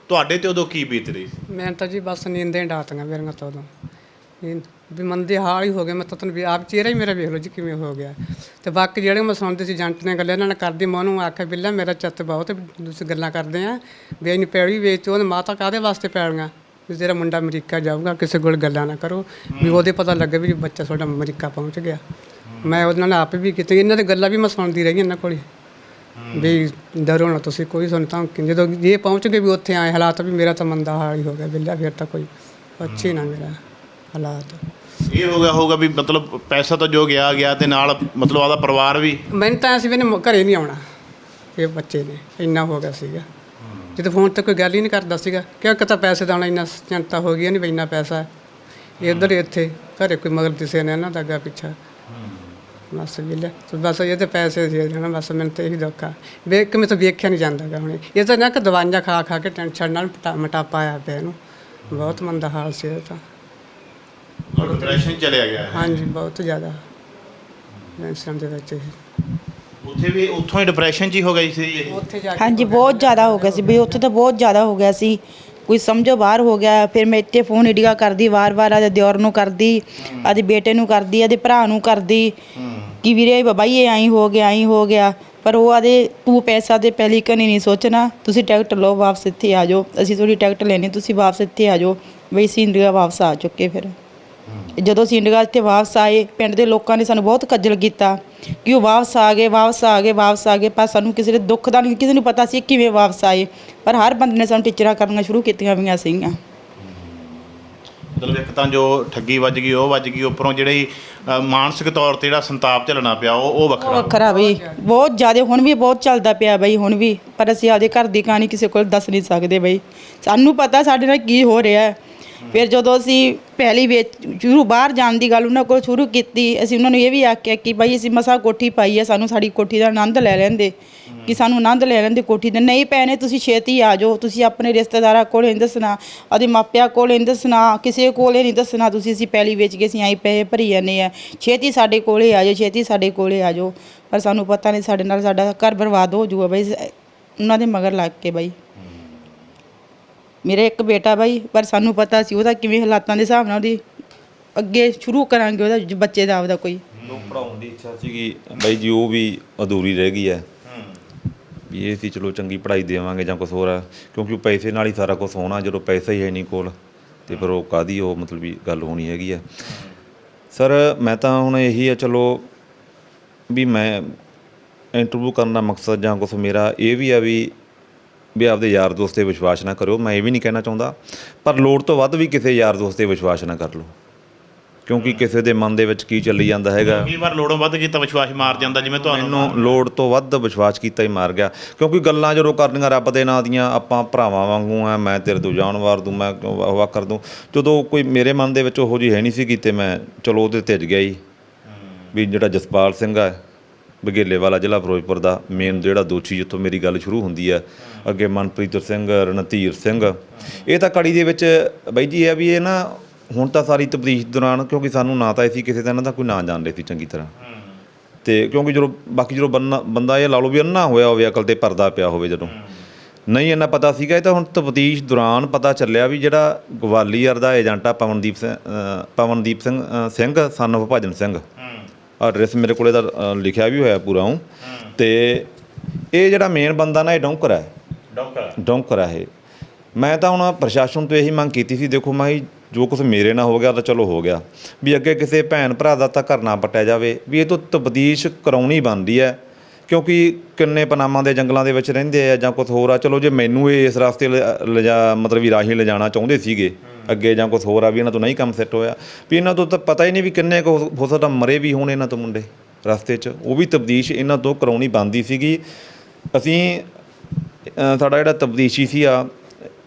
ਤੁਹਾਡੇ ਤੇ ਉਦੋਂ ਕੀ ਬੀਤ ਰਹੀ ਸੀ? ਮੈਂ ਤਾਂ ਜੀ ਬਸ ਨੀਂਦਾਂ ਹੀ ਡਾਤੀਆਂ ਮੇਰੀਆਂ ਤਾਂ ਉਦੋਂ। ਨੀਂਦ, ਵੀ ਮੰਦੇ ਹਾਲ ਹੀ ਹੋ ਗਏ, ਮੈਂ ਤਾਂ ਤੁਹਾਨੂੰ ਵੀ ਆਪ ਚਿਹਰਾ ਹੀ ਮੇਰਾ ਵੇਖ ਲਓ ਜੀ ਕਿਵੇਂ ਹੋ ਗਿਆ। ਤੇ ਬਾਕੀ ਜਿਹੜੇ ਮੈਂ ਸੁਣਦੇ ਸੀ, ਜੰਟ ਨੇ ਗੱਲਾਂ ਇਹਨਾਂ ਨਾਲ ਕਰਦੀ, ਮੈਂ ਉਹਨੂੰ ਆਖਿਆ, ਬਿੱਲਾ ਮੇਰਾ ਚੱਤ ਬਹੁਤ ਤੁਸੀਂ ਗੱਲਾਂ ਕਰਦੇ ਆ, ਵੀ ਇਹਨੂੰ ਪੈੜੀ ਵੇਚ ਉਹਨੇ ਮਾਤਾ ਕਾਦੇ ਵਾਸਤੇ ਪੈੜੀਆਂ ਵੀ ਤੇਰਾ ਮੁੰਡਾ ਅਮਰੀਕਾ ਜਾਊਗਾ ਕਿਸੇ ਕੋਲ ਗੱਲਾਂ ਨਾ ਕਰੋ। ਵੀ ਉਹਦੇ ਪਤਾ ਲੱਗੇ ਵੀ ਬੱਚਾ ਤੁਹਾਡਾ ਅਮਰੀਕਾ ਪਹੁੰਚ ਗਿਆ। ਮੈਂ ਉਹਦੇ ਨਾਲ ਆਪ ਵੀ ਕੀਤੀ ਇਹਨਾਂ ਦੀ ਗੱਲਾਂ ਵੀ ਮੈਂ ਸੁਣਦੀ ਰਹੀ ਇਹਨਾਂ ਕੋਲੇ ਵੀ ਡਰੋ ਨਾ ਤੁਸੀਂ ਕੋਈ ਸੁਣ ਤਾਂ ਜਦੋਂ ਇਹ ਪਹੁੰਚ ਗਏ ਵੀ ਉੱਥੇ ਆਏ ਹਾਲਾਤ ਵੀ ਮੇਰਾ ਤਾਂ ਮੰਦਾ ਹਾਲ ਹੀ ਹੋ ਗਿਆ ਬਿੱਲਾ ਫਿਰ ਤਾਂ ਕੋਈ ਅੱਛੀ ਨਾ ਮੇਰਾ ਹਾਲਾਤ। ਇਹ ਹੋ ਗਿਆ ਹੋਊਗਾ ਵੀ ਮਤਲਬ ਪੈਸਾ ਤਾਂ ਜੋ ਗਿਆ ਗਿਆ ਤੇ ਨਾਲ ਮਤਲਬ ਆਦਾ ਪਰਿਵਾਰ ਵੀ। ਮੈਨੂੰ ਤਾਂ ਅਸੀਂ ਵੀ ਘਰੇ ਨਹੀਂ ਆਉਣਾ ਇਹ ਬੱਚੇ ਨੇ ਇੰਨਾ ਹੋ ਗਿਆ ਸੀਗਾ। ਜਦੋਂ ਫੋਨ ਤੇ ਕੋਈ ਗੱਲ ਹੀ ਨਹੀਂ ਕਰਦਾ ਸੀਗਾ। ਕਿਉਂ ਕਿਤਾ ਪੈਸੇ ਦਾ ਹੁਣ ਇੰਨਾ ਚਿੰਤਾ ਹੋ ਗਈ ਨਹੀਂ ਵੀ ਇੰਨਾ ਪੈਸਾ। ਹੈ ਇੱਧਰ ਇੱਥੇ ਘਰੇ ਕੋਈ ਮਗਰ ਦਿਸੇ ਨੇ ਇਹਨਾਂ ਦਾ ਅੱਗਾ ਪਿੱਛਾ। ਬਸ ਵਿਲੇ ਤੇ ਬਸ ਇਹ ਤੇ ਪੈਸੇ ਦੇ ਦੇਣਾ ਬਸ ਮੈਨੂੰ ਤੇ ਇਹੀ ਦੁੱਖ ਆ। ਵੇਖ ਕੇ ਮੈਂ ਤਾਂ ਵੇਖਿਆ ਨਹੀਂ ਜਾਂਦਾ ਗਾ ਹੁਣ। ਇਹ ਤਾਂ ਨਾ ਕਿ ਦਵਾਈਆਂ ਖਾ ਖਾ ਕੇ ਟੈਨਸ਼ਨ ਨਾਲ ਮੋਟਾ- ਮੋਟਾਪਾ ਆਇਆ ਪਿਆ ਇਹਨੂੰ। ਬਹੁਤ ਮੰਦਾ ਹਾਲ ਸੀ ਇਹ ਤਾਂ। ਡਿਪਰੈਸ਼ਨ ਚਲਿਆ ਗਿਆ ਹੈ। ਹਾਂਜੀ ਬਹੁਤ ਜ਼ਿਆਦਾ। ਟੈਨਸ਼ਨ ਦੇ ਵਿੱਚ ਇਹ। ਉੱਥੇ ਵੀ ਉੱਥੋਂ ਹੀ ਡਿਪਰੈਸ਼ਨ 'ਚ ਹੀ ਹੋ ਗਈ ਸੀ ਇਹ? ਉੱਥੇ ਜਾ ਕੇ ਹਾਂਜੀ ਬਹੁਤ ਜ਼ਿਆਦਾ ਹੋ ਗਿਆ ਸੀ ਬਈ ਉੱਥੇ ਤਾਂ ਬਹੁਤ ਜ਼ਿਆਦਾ ਹੋ ਗਿਆ ਸੀ। ਕੋਈ ਸਮਝੋ ਬਾਹਰ ਹੋ ਗਿਆ ਫਿਰ ਮੈਂ ਇੱਥੇ ਫੋਨ ਇਡੀਆ ਕਰਦੀ ਵਾਰ-ਵਾਰ ਆਦੇ ਦਿਓਰ ਨੂੰ ਕਰਦੀ ਆਦੇ ਬੇਟੇ ਨੂੰ ਕਰਦੀ ਆਦੇ ਭਰਾ ਨੂੰ ਕਰਦੀ ਕਿ ਵੀਰੇ ਬਾਬਾ ਜੀ ਇਹ ਐਂ ਹੋ ਗਿਆ ਐਂ ਹੋ ਗਿਆ। ਪਰ ਉਹ ਆਦੇ ਤੂੰ ਪੈਸਾ ਦੇ ਪਹਿਲੀ ਕਨੀ ਨਹੀਂ ਸੋਚਣਾ ਤੁਸੀਂ ਟਿਕਟ ਲਓ ਵਾਪਸ ਇੱਥੇ ਆ ਜਾਓ। ਅਸੀਂ ਤੁਹਾਡੀ ਟਿਕਟ ਲੈਣੀ ਤੁਸੀਂ ਵਾਪਸ ਇੱਥੇ ਆ ਜਾਓ। ਬਈ ਅਸੀਂ ਇੰਡੀਆ ਵਾਪਸ ਆ ਚੁੱਕੇ ਫਿਰ। ਜਦੋਂ ਅਸੀਂ ਇੰਡੀਆ ਇੱਥੇ ਵਾਪਸ ਆਏ ਪਿੰਡ ਦੇ ਲੋਕਾਂ ਨੇ ਸਾਨੂੰ ਬਹੁਤ ਖੱਜਲ ਕੀਤਾ। ਕਿ ਉਹ ਵਾਪਸ ਆ ਗਏ ਵਾਪਸ ਆ ਗਏ ਵਾਪਸ ਆ ਗਏ ਪਰ ਸਾਨੂੰ ਕਿਸੇ ਦੇ ਦੁੱਖ ਦਾ ਨਹੀਂ ਕਿਸੇ ਨੂੰ ਪਤਾ ਸੀ ਕਿਵੇਂ ਵਾਪਸ ਆਏ। ਪਰ ਹਰ ਬੰਦੇ ਨੇ ਸਾਨੂੰ ਟੀਚਰਾਂ ਕਰਨੀਆਂ ਸ਼ੁਰੂ ਕੀਤੀਆਂ ਵੀਆਂ ਸੀਗੀਆਂ। ਮਤਲਬ ਇੱਕ ਤਾਂ ਜੋ ਠੱਗੀ ਵੱਜ ਗਈ ਉਹ ਵੱਜ ਗਈ ਉੱਪਰੋਂ ਜਿਹੜੀ ਅ, ਮਾਨਸਿਕ ਤੌਰ ਤੇ ਜਿਹੜਾ ਸੰਤਾਪ ਝੱਲਣਾ ਪਿਆ ਉਹ ਉਹ ਉਹ ਵੱਖਰਾ ਵੱਖਰਾ ਬਈ ਬਹੁਤ ਜ਼ਿਆਦਾ ਹੁਣ ਵੀ ਬਹੁਤ ਚੱਲਦਾ ਪਿਆ ਬਈ ਹੁਣ ਵੀ। ਪਰ ਅਸੀਂ ਆਪਦੇ ਘਰ ਦੀ ਕਹਾਣੀ ਕਿਸੇ ਕੋਲ ਦੱਸ ਨਹੀਂ ਸਕਦੇ ਬਈ। ਸਾਨੂੰ ਪਤਾ ਸਾਡੇ ਨਾਲ ਕੀ ਹੋ ਰਿਹਾ। ਹੈ ਫਿਰ ਜਦੋਂ ਅਸੀਂ ਪਹਿਲੀ ਵੇਚ ਸ਼ੁਰੂ ਬਾਹਰ ਜਾਣ ਦੀ ਗੱਲ ਉਹਨਾਂ ਕੋਲ ਸ਼ੁਰੂ ਕੀਤੀ ਅਸੀਂ ਉਹਨਾਂ ਨੂੰ ਇਹ ਵੀ ਆਖਿਆ ਕਿ ਭਾਈ ਅਸੀਂ ਮਸਾ ਕੋਠੀ ਪਾਈ ਹੈ ਸਾਨੂੰ ਸਾਡੀ ਕੋਠੀ ਦਾ ਆਨੰਦ ਲੈ ਲੈਂਦੇ ਕਿ ਸਾਨੂੰ ਆਨੰਦ ਲੈ ਲੈਂਦੇ ਕੋਠੀ ਦਾ। ਨਹੀਂ ਪੈਣੇ ਤੁਸੀਂ ਛੇਤੀ ਆ ਜਾਓ ਤੁਸੀਂ ਆਪਣੇ ਰਿਸ਼ਤੇਦਾਰਾਂ ਕੋਲ ਨਹੀਂ ਦੱਸਣਾ ਆਪਦੇ ਮਾਪਿਆਂ ਕੋਲ ਨਹੀਂ ਦੱਸਣਾ ਕਿਸੇ ਕੋਲੇ ਨਹੀਂ ਦੱਸਣਾ ਤੁਸੀਂ ਅਸੀਂ ਪਹਿਲੀ ਵੇਚ ਕੇ ਅਸੀਂ ਆਈ ਪੈਸੇ ਭਰੀ ਜਾਂਦੇ ਆ। ਛੇਤੀ ਸਾਡੇ ਕੋਲੇ ਆ ਜਾਓ ਛੇਤੀ ਸਾਡੇ ਕੋਲੇ ਆ ਜਾਓ। ਪਰ ਸਾਨੂੰ ਪਤਾ ਨਹੀਂ ਸਾਡੇ ਨਾਲ ਸਾਡਾ ਘਰ ਬਰਬਾਦ ਹੋ ਜਾਊਗਾ ਬਈ ਉਹਨਾਂ ਦੇ ਮਗਰ ਲੱਗ ਕੇ ਬਈ। ਮੇਰੇ ਇੱਕ ਬੇਟਾ ਬਾਈ ਪਰ ਸਾਨੂੰ ਪਤਾ ਸੀ ਉਹਦਾ ਕਿਵੇਂ ਹਾਲਾਤਾਂ ਦੇ ਹਿਸਾਬ ਨਾਲ ਉਹਦੀ ਅੱਗੇ ਸ਼ੁਰੂ ਕਰਾਂਗੇ ਉਹਦਾ ਜ- ਬੱਚੇ ਦਾ ਆਪਦਾ ਕੋਈ। ਲੋਕ ਪੜਾਉਣ ਦੀ ਇੱਛਾ ਸੀਗੀ ਬਾਈ ਜੀ ਉਹ ਵੀ ਅਧੂਰੀ ਰਹਿ ਗਈ ਹੈ। ਵੀ ਇਹ ਸੀ ਚਲੋ ਚੰਗੀ ਪੜ੍ਹਾਈ ਦੇਵਾਂਗੇ ਜਾਂ ਕੁਝ ਹੋਰ ਆ ਕਿਉਂਕਿ ਉਹ ਪੈਸੇ ਨਾਲ ਹੀ ਸਾਰਾ ਕੁਝ ਹੋਣਾ ਜਦੋਂ ਪੈਸਾ ਹੀ ਹੈ ਨਹੀਂ ਕੋਲ ਤੇ ਫਿਰ ਉਹ ਕਾਦੀ ਉਹ ਮਤਲਬ ਵੀ ਗੱਲ ਹੋਣੀ ਹੈਗੀ ਆ ਸਰ ਮੈਂ ਤਾਂ ਹੁਣ ਇਹੀ ਆ ਚਲੋ ਵੀ ਮੈਂ ਇੰਟਰਵਿਊ ਕਰਨ ਦਾ ਮਕਸਦ ਜਾਂ ਕੁਝ ਮੇਰਾ ਇਹ ਵੀ ਆ ਵੀ ਵੀ ਆਪਦੇ ਯਾਰ ਦੋਸਤ ਤੇ ਵਿਸ਼ਵਾਸ ਨਾ ਕਰਿਓ ਮੈਂ ਇਹ ਵੀ ਨਹੀਂ ਕਹਿਣਾ ਚਾਹੁੰਦਾ ਪਰ ਲੋੜ ਤੋਂ ਵੱਧ ਵੀ ਕਿਸੇ ਯਾਰ ਦੋਸਤ ਤੇ ਵਿਸ਼ਵਾਸ ਨਾ ਕਰ ਲਓ। ਕਿਉਂਕਿ ਕਿਸੇ ਦੇ ਮਨ ਦੇ ਵਿੱਚ ਕੀ ਚੱਲੀ ਜਾਂਦਾ ਹੈਗਾ? ਕਈ ਵਾਰ ਲੋੜੋਂ ਵੱਧ ਕੀਤਾ ਵਿਸ਼ਵਾਸ ਮਾਰ ਜਾਂਦਾ ਜਿਵੇਂ ਤੁਹਾਨੂੰ ਮੈਨੂੰ ਲੋੜ ਤੋਂ ਵੱਧ ਵਿਸ਼ਵਾਸ ਕੀਤਾ ਹੀ ਮਾਰ ਗਿਆ। ਕਿਉਂਕਿ ਗੱਲਾਂ ਜਦੋਂ ਕਰਨੀਆਂ ਰੱਬ ਦੇ ਨਾਂ ਦੀਆਂ ਆਪਾਂ ਭਰਾਵਾਂ ਵਾਂਗੂ ਆ ਮੈਂ ਤੇਰੇ ਤੋਂ ਜਾਨ ਵਾਰ ਦੂੰ ਮੈਂ ਵਾਹ ਕਰ ਦੂੰ। ਜਦੋਂ ਕੋਈ ਮੇਰੇ ਮਨ ਦੇ ਵਿੱਚ ਉਹੋ ਜਿਹੀ ਹੈ ਨਹੀਂ ਸੀ ਕੀਤੇ ਮੈਂ ਚਲੋ ਉਹਦੇ ਤੇ ਗਿਆ ਹੀ ਵੀ ਜਿਹੜਾ ਜਸਪਾਲ ਸਿੰਘ ਆ ਬਗੇਲੇ ਵਾਲਾ ਜ਼ਿਲ੍ਹਾ ਫਿਰੋਜ਼ਪੁਰ ਦਾ ਮੇਨ ਜਿਹੜਾ ਦੋਸ਼ੀ ਜਿੱਥੋਂ ਮੇਰੀ ਗੱਲ ਸ਼ੁਰੂ ਹੁੰਦੀ ਹੈ। ਅੱਗੇ ਮਨਪ੍ਰੀਤ ਸਿੰਘ, ਰਣਧੀਰ ਸਿੰਘ। ਇਹ ਤਾਂ ਕੜੀ ਦੇ ਵਿੱਚ ਬਾਈ ਜੀ ਇਹ ਵੀ ਇਹ ਨਾ ਹੁਣ ਤਾਂ ਸਾਰੀ ਤਬਦੀਸ਼ ਦੌਰਾਨ ਕਿਉਂਕਿ ਸਾਨੂੰ ਨਾ ਤਾਂ ਸੀ, ਕਿਸੇ ਦਾ ਇਹਨਾਂ ਦਾ ਕੋਈ ਨਾਂ ਜਾਣਦੇ ਸੀ ਚੰਗੀ ਤਰ੍ਹਾਂ। ਤੇ ਕਿਉਂਕਿ ਜਦੋਂ ਬਾਕੀ ਜਦੋਂ ਬੰਦਾ ਬੰਦਾ ਇਹ ਲਾ ਲਓ ਵੀ ਅੰਨਾ ਹੋਇਆ ਹੋਵੇ, ਅਕਲ ਤੇ ਪਰਦਾ ਪਿਆ ਹੋਵੇ ਜਦੋਂ। ਨਹੀਂ ਇੰਨਾ ਪਤਾ ਸੀਗਾ, ਇਹ ਤਾਂ ਹੁਣ ਤਬਦੀਸ਼ ਦੌਰਾਨ ਪਤਾ ਚੱਲਿਆ ਵੀ ਜਿਹੜਾ ਗਵਾਲੀਅਰ ਦਾ ਏਜੰਟ ਆ, Pavandeep Singh Pavandeep Singh Singh son of Singh. Address ਮੇਰੇ ਕੋਲੇ ਦਾ ਲਿਖਿਆ ਵੀ ਹੋਇਆ ਪੂਰਾ ਉਹ। ਤੇ ਇਹ ਜਿਹੜਾ ਮੇਨ ਬੰਦਾ ਨਾ ਇਹ ਡੌਂਕਰ ਹੈ। ਡਾਕਟਰ ਡੌਂਕਰ ਹੈ ਇਹ। ਮੈਂ ਤਾਂ ਹੁਣ ਪ੍ਰਸ਼ਾਸਨ ਤੋਂ ਇਹੀ ਮੰਗ ਕੀਤੀ ਸੀ ਦੇਖੋ ਮੈਂ ਜੀ, ਕੁਝ ਮੇਰੇ ਨਾਲ ਹੋ ਗਿਆ ਤਾਂ ਚਲੋ ਹੋ ਗਿਆ। ਵੀ ਅੱਗੇ ਕਿਸੇ ਭੈਣ ਭਰਾ ਦਾ ਤਾਂ ਘਰ ਨਾ ਪਟਿਆ ਜਾਵੇ। ਵੀ ਇਹ ਤੋਂ ਤਬਦੀਸ਼ ਕਰਾਉਣੀ ਬਣਦੀ ਹੈ। ਕਿਉਂਕਿ ਕਿੰਨੇ ਪਨਾਮਾਂ ਦੇ ਜੰਗਲਾਂ ਦੇ ਵਿੱਚ ਰਹਿੰਦੇ ਆ ਜਾਂ ਕੁਝ ਹੋਰ ਆ। ਚਲੋ ਜੇ ਮੈਨੂੰ ਇਹ ਇਸ ਰਸਤੇ ਲਿਜਾ ਮਤਲਬ ਵੀ ਰਾਹੀਂ ਲਿਜਾਣਾ ਚਾਹੁੰਦੇ ਸੀਗੇ ਅੱਗੇ ਜਾਂ ਕੁਝ ਹੋਰ ਆ ਵੀ ਇਹਨਾਂ ਤੋਂ ਨਹੀਂ ਕੰਮ ਸੈੱਟ ਹੋਇਆ। ਵੀ ਇਹਨਾਂ ਤੋਂ ਤਾਂ ਪਤਾ ਹੀ ਨਹੀਂ ਵੀ ਕਿੰਨੇ ਕੁ ਹੋ ਹੋ ਸਕਦਾ ਮਰੇ ਵੀ ਹੋਣ ਇਹਨਾਂ ਤੋਂ ਮੁੰਡੇ ਰਸਤੇ 'ਚ। ਉਹ ਵੀ ਤਬਦੀਸ਼ ਇਹਨਾਂ ਤੋਂ ਕਰਾਉਣੀ ਬਣਦੀ ਸੀਗੀ। ਅਸੀਂ ਅ, ਸਾਡਾ ਜਿਹੜਾ ਤਬਦੀਸ਼ੀ ਸੀ ਆ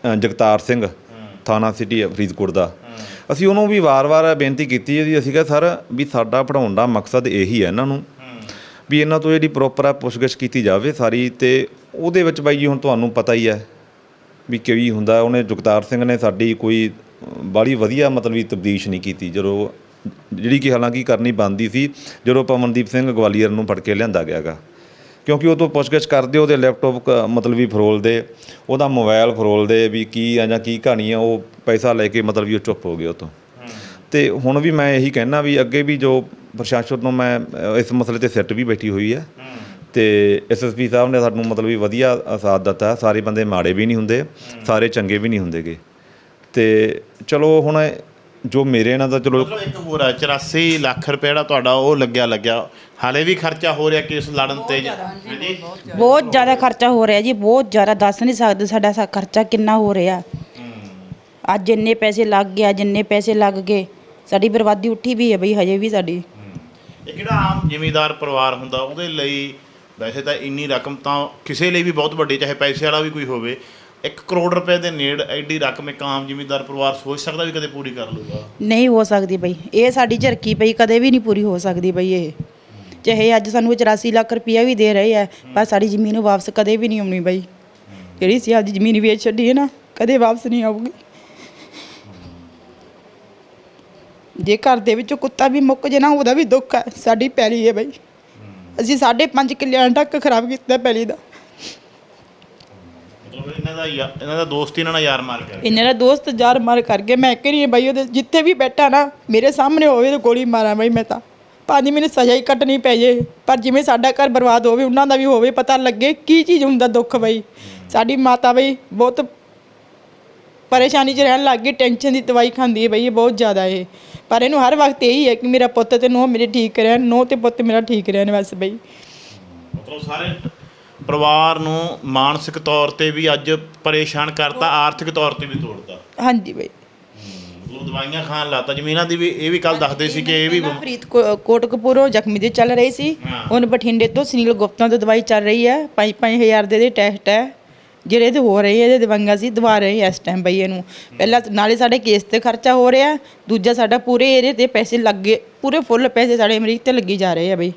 ਅ, ਜਗਤਾਰ ਸਿੰਘ ਥਾਣਾ ਸਿਟੀ ਫਰੀਦਕੋਟ ਦਾ। ਅਸੀਂ ਉਹਨੂੰ ਵੀ ਵਾਰ-ਵਾਰ ਬੇਨਤੀ ਕੀਤੀ ਜੀ। ਅਸੀਂ ਕਿਹਾ ਸਰ ਵੀ ਸਾਡਾ ਪੜਾਉਣ ਦਾ ਮਕਸਦ ਇਹੀ ਹੈ ਇਹਨਾਂ ਨੂੰ ਵੀ ਇਹਨਾਂ ਤੋਂ ਜਿਹੜੀ ਪ੍ਰੋਪਰ ਆ ਪੁੱਛਗਿੱਛ ਕੀਤੀ ਜਾਵੇ ਸਾਰੀ ਤੇ ਉਹਦੇ ਵਿੱਚ ਬਾਈ ਜੀ ਹੁਣ ਤੁਹਾਨੂੰ ਪਤਾ ਹੀ ਹੈ ਵੀ ਕਿਵੇਂ ਹੁੰਦਾ। ਉਹਨੇ ਜਗਤਾਰ ਸਿੰਘ ਨੇ ਸਾਡੀ ਕੋਈ ਬਾੜੀ ਵਧੀਆ ਮਤਲਬ ਵੀ ਤਬਦੀਸ਼ ਨਹੀਂ ਕੀਤੀ। ਜਦੋਂ ਜਿਹੜੀ ਕਿ ਹਾਲਾਂਕਿ ਕਰਨੀ ਬੰਦੀ ਸੀ, ਜਦੋਂ ਪਵਨਦੀਪ ਸਿੰਘ ਗਵਾਲੀਅਰ ਨੂੰ ਫੜ ਕੇ ਲਿਆਂਦਾ ਗਿਆਗਾ ਕਿਉਂਕਿ ਉਹ ਤੋਂ ਪੁੱਛਗਿੱਛ ਕਰਦੇ, ਉਹਦੇ ਲੈਪਟਾਪ ਕ- ਮਤਲਬ ਵੀ ਫਰੋਲਦੇ, ਉਹਦਾ ਮੋਬਾਈਲ ਫਰੋਲਦੇ ਵੀ ਕੀ ਆ ਜਾਂ ਕੀ ਕਹਾਣੀ ਆ ਉਹ ਪੈਸਾ ਲੈ ਕੇ ਮਤਲਬ ਵੀ ਉਹ ਚੁੱਪ ਹੋ ਗਏ ਉਹ ਤੋਂ। ਤੇ ਹੁਣ ਵੀ ਮੈਂ ਇਹੀ ਕਹਿਣਾ ਵੀ ਅੱਗੇ ਵੀ ਜੋ ਪ੍ਰਸ਼ਾਸਨ ਨੂੰ ਮੈਂ ਇਸ ਮਸਲੇ ਤੇ ਸਿੱਟ ਵੀ ਬੈਠੀ ਹੋਈ ਹੈ ਤੇ ਐਸਐਸਪੀ ਸਾਹਿਬ ਨੇ ਸਾਨੂੰ ਮਤਲਬ ਵੀ ਵਧੀਆ ਸਾਥ ਦਿੱਤਾ, ਸਾਰੇ ਬੰਦੇ ਮਾੜੇ ਵੀ ਨਹੀਂ ਹੁੰਦੇ, ਸਾਰੇ ਚੰਗੇ ਵੀ ਨਹੀਂ ਹੁੰਦੇਗੇ। ਤੇ ਚਲੋ ਹੁਣ ਜੋ ਮੇਰੇ ਨਾਲ ਤਾਂ ਚਲੋ ਮਤਲਬ ਇੱਕ ਹੋਰ ਹੈ 84 ਲੱਖ ਰੁਪਏ ਜਿਹੜਾ ਤੁਹਾਡਾ ਉਹ ਲੱਗਿਆ ਲੱਗਿਆ। ਹਾਲੇ ਵੀ ਖਰਚਾ ਹੋ ਰਿਹਾ ਕੇਸ ਲੜਨ ਤੇ ਜੀ ਹਾਂਜੀ ਬਹੁਤ ਜ਼ਿਆਦਾ। ਖਰਚਾ ਹੋ ਰਿਹਾ ਜੀ ਬਹੁਤ ਜ਼ਿਆਦਾ। ਦੱਸ ਨਹੀਂ ਸਕਦੇ ਸਾਡਾ ਸਾ ਖਰਚਾ ਕਿੰਨਾ ਹੋ ਰਿਹਾ। ਅੱਜ ਇੰਨੇ ਪੈਸੇ ਲੱਗ ਗਏ ਅੱਜ ਇੰਨੇ ਪੈਸੇ ਲੱਗ ਗਏ। ਸਾਡੀ ਬਰਬਾਦੀ ਉੱਠੀ ਵੀ ਹੈ ਬਈ ਹਜੇ ਵੀ ਸਾਡੀ। ਇਹ ਕਿਹੜਾ ਆਮ ਜ਼ਿਮੀਂਦਾਰ ਪਰਿਵਾਰ ਹੁੰਦਾ ਉਹਦੇ ਲਈ ਵੈਸੇ ਤਾਂ ਇੰਨੀ ਰਕਮ ਤਾਂ ਕਿਸੇ ਲਈ ਵੀ ਬਹੁਤ ਵੱਡੀ ਚਾਹੇ ਪੈਸੇ ਵਾਲਾ ਵੀ ਕੋਈ ਹੋਵੇ। 1 ਕਰੋੜ ਰੁਪਏ ਦੇ ਨੇੜ ਐਡੀ ਰਕਮ ਇੱਕ ਆਮ ਜ਼ਿਮੀਂਦਾਰ ਪਰਿਵਾਰ ਸੋਚ ਸਕਦਾ ਵੀ ਕਦੇ ਪੂਰੀ ਕਰ ਲੂਗਾ? ਨਹੀਂ ਹੋ ਸਕਦੀ ਬਈ। ਇਹ ਸਾਡੀ ਝਰਕੀ ਪਈ ਕਦੇ ਵੀ ਨਹੀਂ ਪੂਰੀ ਹੋ ਸਕਦੀ ਬਈ ਇਹ। ਚਾਹੇ ਅੱਜ ਸਾਨੂੰ 84 ਲੱਖ ਰੁਪਇਆ ਵੀ ਦੇ ਰਹੇ ਆ, ਪਰ ਸਾਡੀ ਜ਼ਮੀਨ ਵਾਪਸ ਕਦੇ ਵੀ ਨਹੀਂ ਆਉਣੀ ਬਈ। ਜਿਹੜੀ ਸੀ ਆਪਦੀ ਜ਼ਮੀਨ ਵੇਚ ਛੱਡੀ ਹੈ ਨਾ, ਕਦੇ ਵਾਪਸ ਨਹੀਂ ਆਊਗੀ। ਜੇ ਘਰ ਦੇ ਵਿੱਚੋਂ ਕੁੱਤਾ ਵੀ ਮੁੱਕ ਜੇ ਨਾ, ਉਹਦਾ ਵੀ ਦੁੱਖ ਹੈ ਸਾਡੀ ਪੈਲੀ ਹੈ ਬਈ। ਅਸੀਂ ਸਾਢੇ ਪੰਜ ਕਿੱਲਿਆਂ ਖਰਾਬ ਕੀਤਾ ਪੈਲੀ ਦਾ। ਮਤਲਬ ਇਹਨਾਂ ਦਾ ਯਾ- ਇਹਨਾਂ ਦਾ ਦੋਸਤ ਹੀ ਇਹਨਾਂ ਨਾਲ ਯਾਰ ਮਾਰ ਗਿਆ। ਇਹਨਾਂ ਦਾ ਦੋਸਤ ਜਾਰ ਮਾਰ ਕਰ ਗਿਆ। ਮੈਂ ਕਹਿ ਰਹੀ ਹਾਂ ਬਈ ਉਹਦੇ ਜਿੱਥੇ ਵੀ ਬੈਠਾ ਨਾ ਮੇਰੇ ਸਾਹਮਣੇ ਹੋਵੇ ਤਾਂ ਗੋਲੀ ਮਾਰਾਂ ਬਈ ਮੈਂ ਤਾਂ। ਭਾਜੀ ਮੈਨੂੰ ਸਜ਼ਾ ਹੀ ਕੱਟਣੀ ਪੈ ਜੇ। ਪਰ ਜਿਵੇਂ ਸਾਡਾ ਘਰ ਬਰਬਾਦ ਹੋਵੇ ਉਹਨਾਂ ਦਾ ਵੀ ਹੋਵੇ ਪਤਾ ਲੱਗੇ ਕੀ ਚੀਜ਼ ਹੁੰਦਾ ਦੁੱਖ ਬਈ। ਸਾਡੀ ਮਾਤਾ ਬਈ ਬਹੁਤ ਪਰੇਸ਼ਾਨੀ 'ਚ ਰਹਿਣ ਲੱਗ ਗਈ ਟੈਨਸ਼ਨ ਦੀ ਦਵਾਈ ਖਾਂਦੀ ਹੈ ਬਈ ਇਹ ਬਹੁਤ ਜ਼ਿਆਦਾ ਇਹ। ਪਰ ਇਹਨੂੰ ਹਰ ਵਕਤ ਇਹੀ ਹੈ ਕਿ ਮੇਰਾ ਪੁੱਤ ਤੇ ਨੂੰਹ ਮੇਰੇ ਠੀਕ ਰਹਿਣ ਨੂੰਹ ਤੇ ਪੁੱਤ ਮੇਰਾ ਠੀਕ ਰਹਿਣ ਬਸ ਬਈ। ਮਤਲਬ ਸਾਰੇ ਪਰਿਵਾਰ ਨੂੰ ਮਾਨਸਿਕ ਤੌਰ ਤੇ ਵੀ ਅੱਜ ਪਰੇਸ਼ਾਨ ਕਰਤਾ ਆਰਥਿਕ ਤੌਰ ਤੇ ਵੀ ਤੋੜਦਾ ਹਾਂਜੀ ਬਈ। ਮਤਲਬ ਦਵਾਈਆਂ ਖਾਣ ਲਾਤਾ ਇਹਨਾਂ ਦੀ ਵੀ ਇਹ ਵੀ ਕੱਲ ਦੱਸਦੇ ਸੀ ਕਿ ਇਹ ਵੀ ਪਹਿਲਾਂ ਫਰੀਦਕੋ- ਕੋਟਕਪੂਰੋਂ ਜ਼ਖਮੀ ਦੇ ਚੱਲ ਰਹੀ ਸੀ। ਹਾਂ। ਹੁਣ ਬਠਿੰਡੇ ਤੋਂ ਸੁਨੀਲ ਗੁਪਤਾ ਤੋਂ ਦਵਾਈ ਚੱਲ ਰਹੀ ਹੈ। 5-5000 ਦੇ ਦੇ ਟੈਸਟ ਹੈ। ਜਿਹੜੇ ਤੇ ਹੋ ਰਹੇ ਇਹਦੇ ਦਵਾਈਆਂ ਸੀ ਦਵਾ ਰਹੇ ਹਾਂ ਇਸ ਟਾਈਮ ਬਈ ਇਹਨੂੰ। ਪਹਿਲਾਂ ਨਾਲੇ ਸਾਡੇ ਕੇਸ ਤੇ ਖਰਚਾ ਹੋ ਰਿਹਾ। ਦੂਜਾ ਸਾਡਾ ਪੂਰੇ ਇਹਦੇ ਤੇ ਪੈਸੇ ਲੱਗੇ ਪੂਰੇ ਫੁੱਲ ਪੈਸੇ ਸਾਡੇ ਅਮਰੀਕ ਤੇ ਲੱਗੀ ਜਾ ਰਹੇ ਆ ਬਈ।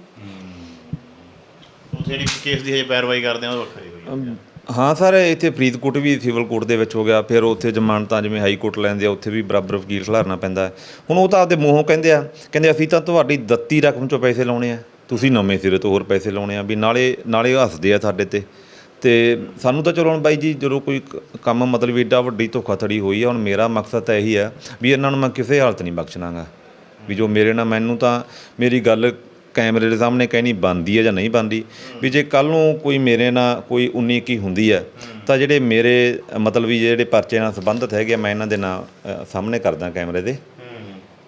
ਜਿਹੜੀ ਕੇਸ ਦੀ ਹਜੇ ਪੈਰਵਾਈ ਕਰਦੇ ਆ, ਉਹ ਵੱਖਰੀ ਹੋਈ ਹਾਂ ਸਰ, ਇੱਥੇ ਫਰੀਦਕੋਟ ਵੀ ਸਿਵਲ ਕੋਰਟ ਦੇ ਵਿੱਚ ਹੋ ਗਿਆ। ਫਿਰ ਉੱਥੇ ਜ਼ਮਾਨਤਾਂ ਜਿਵੇਂ ਹਾਈ ਕੋਰਟ ਲੈਂਦੇ ਆ, ਉੱਥੇ ਵੀ ਬਰਾਬਰ ਵਕੀਲ ਖਿਲਾਰਨਾ ਪੈਂਦਾ ਹੈ। ਹੁਣ ਉਹ ਤਾਂ ਆਪਦੇ ਮੂੰਹੋਂ ਕਹਿੰਦੇ ਆ, ਕਹਿੰਦੇ ਅਸੀਂ ਤਾਂ ਤੁਹਾਡੀ ਦਿੱਤੀ ਰਕਮ ਚੋਂ ਪੈਸੇ ਲਾਉਣੇ ਆ। ਤੁਸੀਂ ਨਵੇਂ ਸਿਰੇ ਤੋਂ ਹੋਰ ਪੈਸੇ ਲਾਉਣੇ ਆ, ਵੀ ਨਾਲੇ ਨਾਲੇ ਉਹ ਹੱਸਦੇ ਆ ਸਾਡੇ ਤੇ। ਤੇ ਸਾਨੂੰ ਤਾਂ ਚਲੋ ਹੁਣ ਬਾਈ ਜੀ, ਜਦੋਂ ਕੋਈ ਕ- ਕੰਮ ਮਤਲਬ ਵੀ ਏਡਾ ਵੱਡੀ ਧੋਖਾਧੜੀ ਹੋਈ ਆ, ਹੁਣ ਮੇਰਾ ਮਕਸਦ ਤਾਂ ਇਹੀ ਆ, ਵੀ ਇਹਨਾਂ ਨੂੰ ਮੈਂ ਕਿਸੇ ਹਾਲਤ ਨਹੀਂ ਬਖਸ਼ਣਾਗਾ। ਵੀ ਜੋ ਮੇਰੇ ਨਾਲ ਮੈਨੂੰ ਤਾਂ ਮੇਰੀ ਗੱਲ ਕੈਮਰੇ ਦੇ ਸਾਹਮਣੇ ਕਹਿਣੀ ਬਣਦੀ ਹੈ ਜਾਂ ਨਹੀਂ ਬਣਦੀ ਵੀ ਜੇ ਕੱਲ ਨੂੰ ਕੋਈ ਮੇਰੇ ਨਾਲ ਕੋਈ 19 ਇੱਕੀ ਹੁੰਦੀ ਹੈ ਤਾਂ ਜਿਹੜੇ ਮੇਰੇ ਮਤਲਬ ਵੀ ਜਿਹੜੇ ਪਰਚੇ ਨਾਲ ਸੰਬੰਧਿਤ ਹੈਗੇ ਆ, ਮੈਂ ਇਹਨਾਂ ਦੇ ਨਾਂ ਅ, ਸਾਹਮਣੇ ਕਰਦਾ ਕੈਮਰੇ ਦੇ।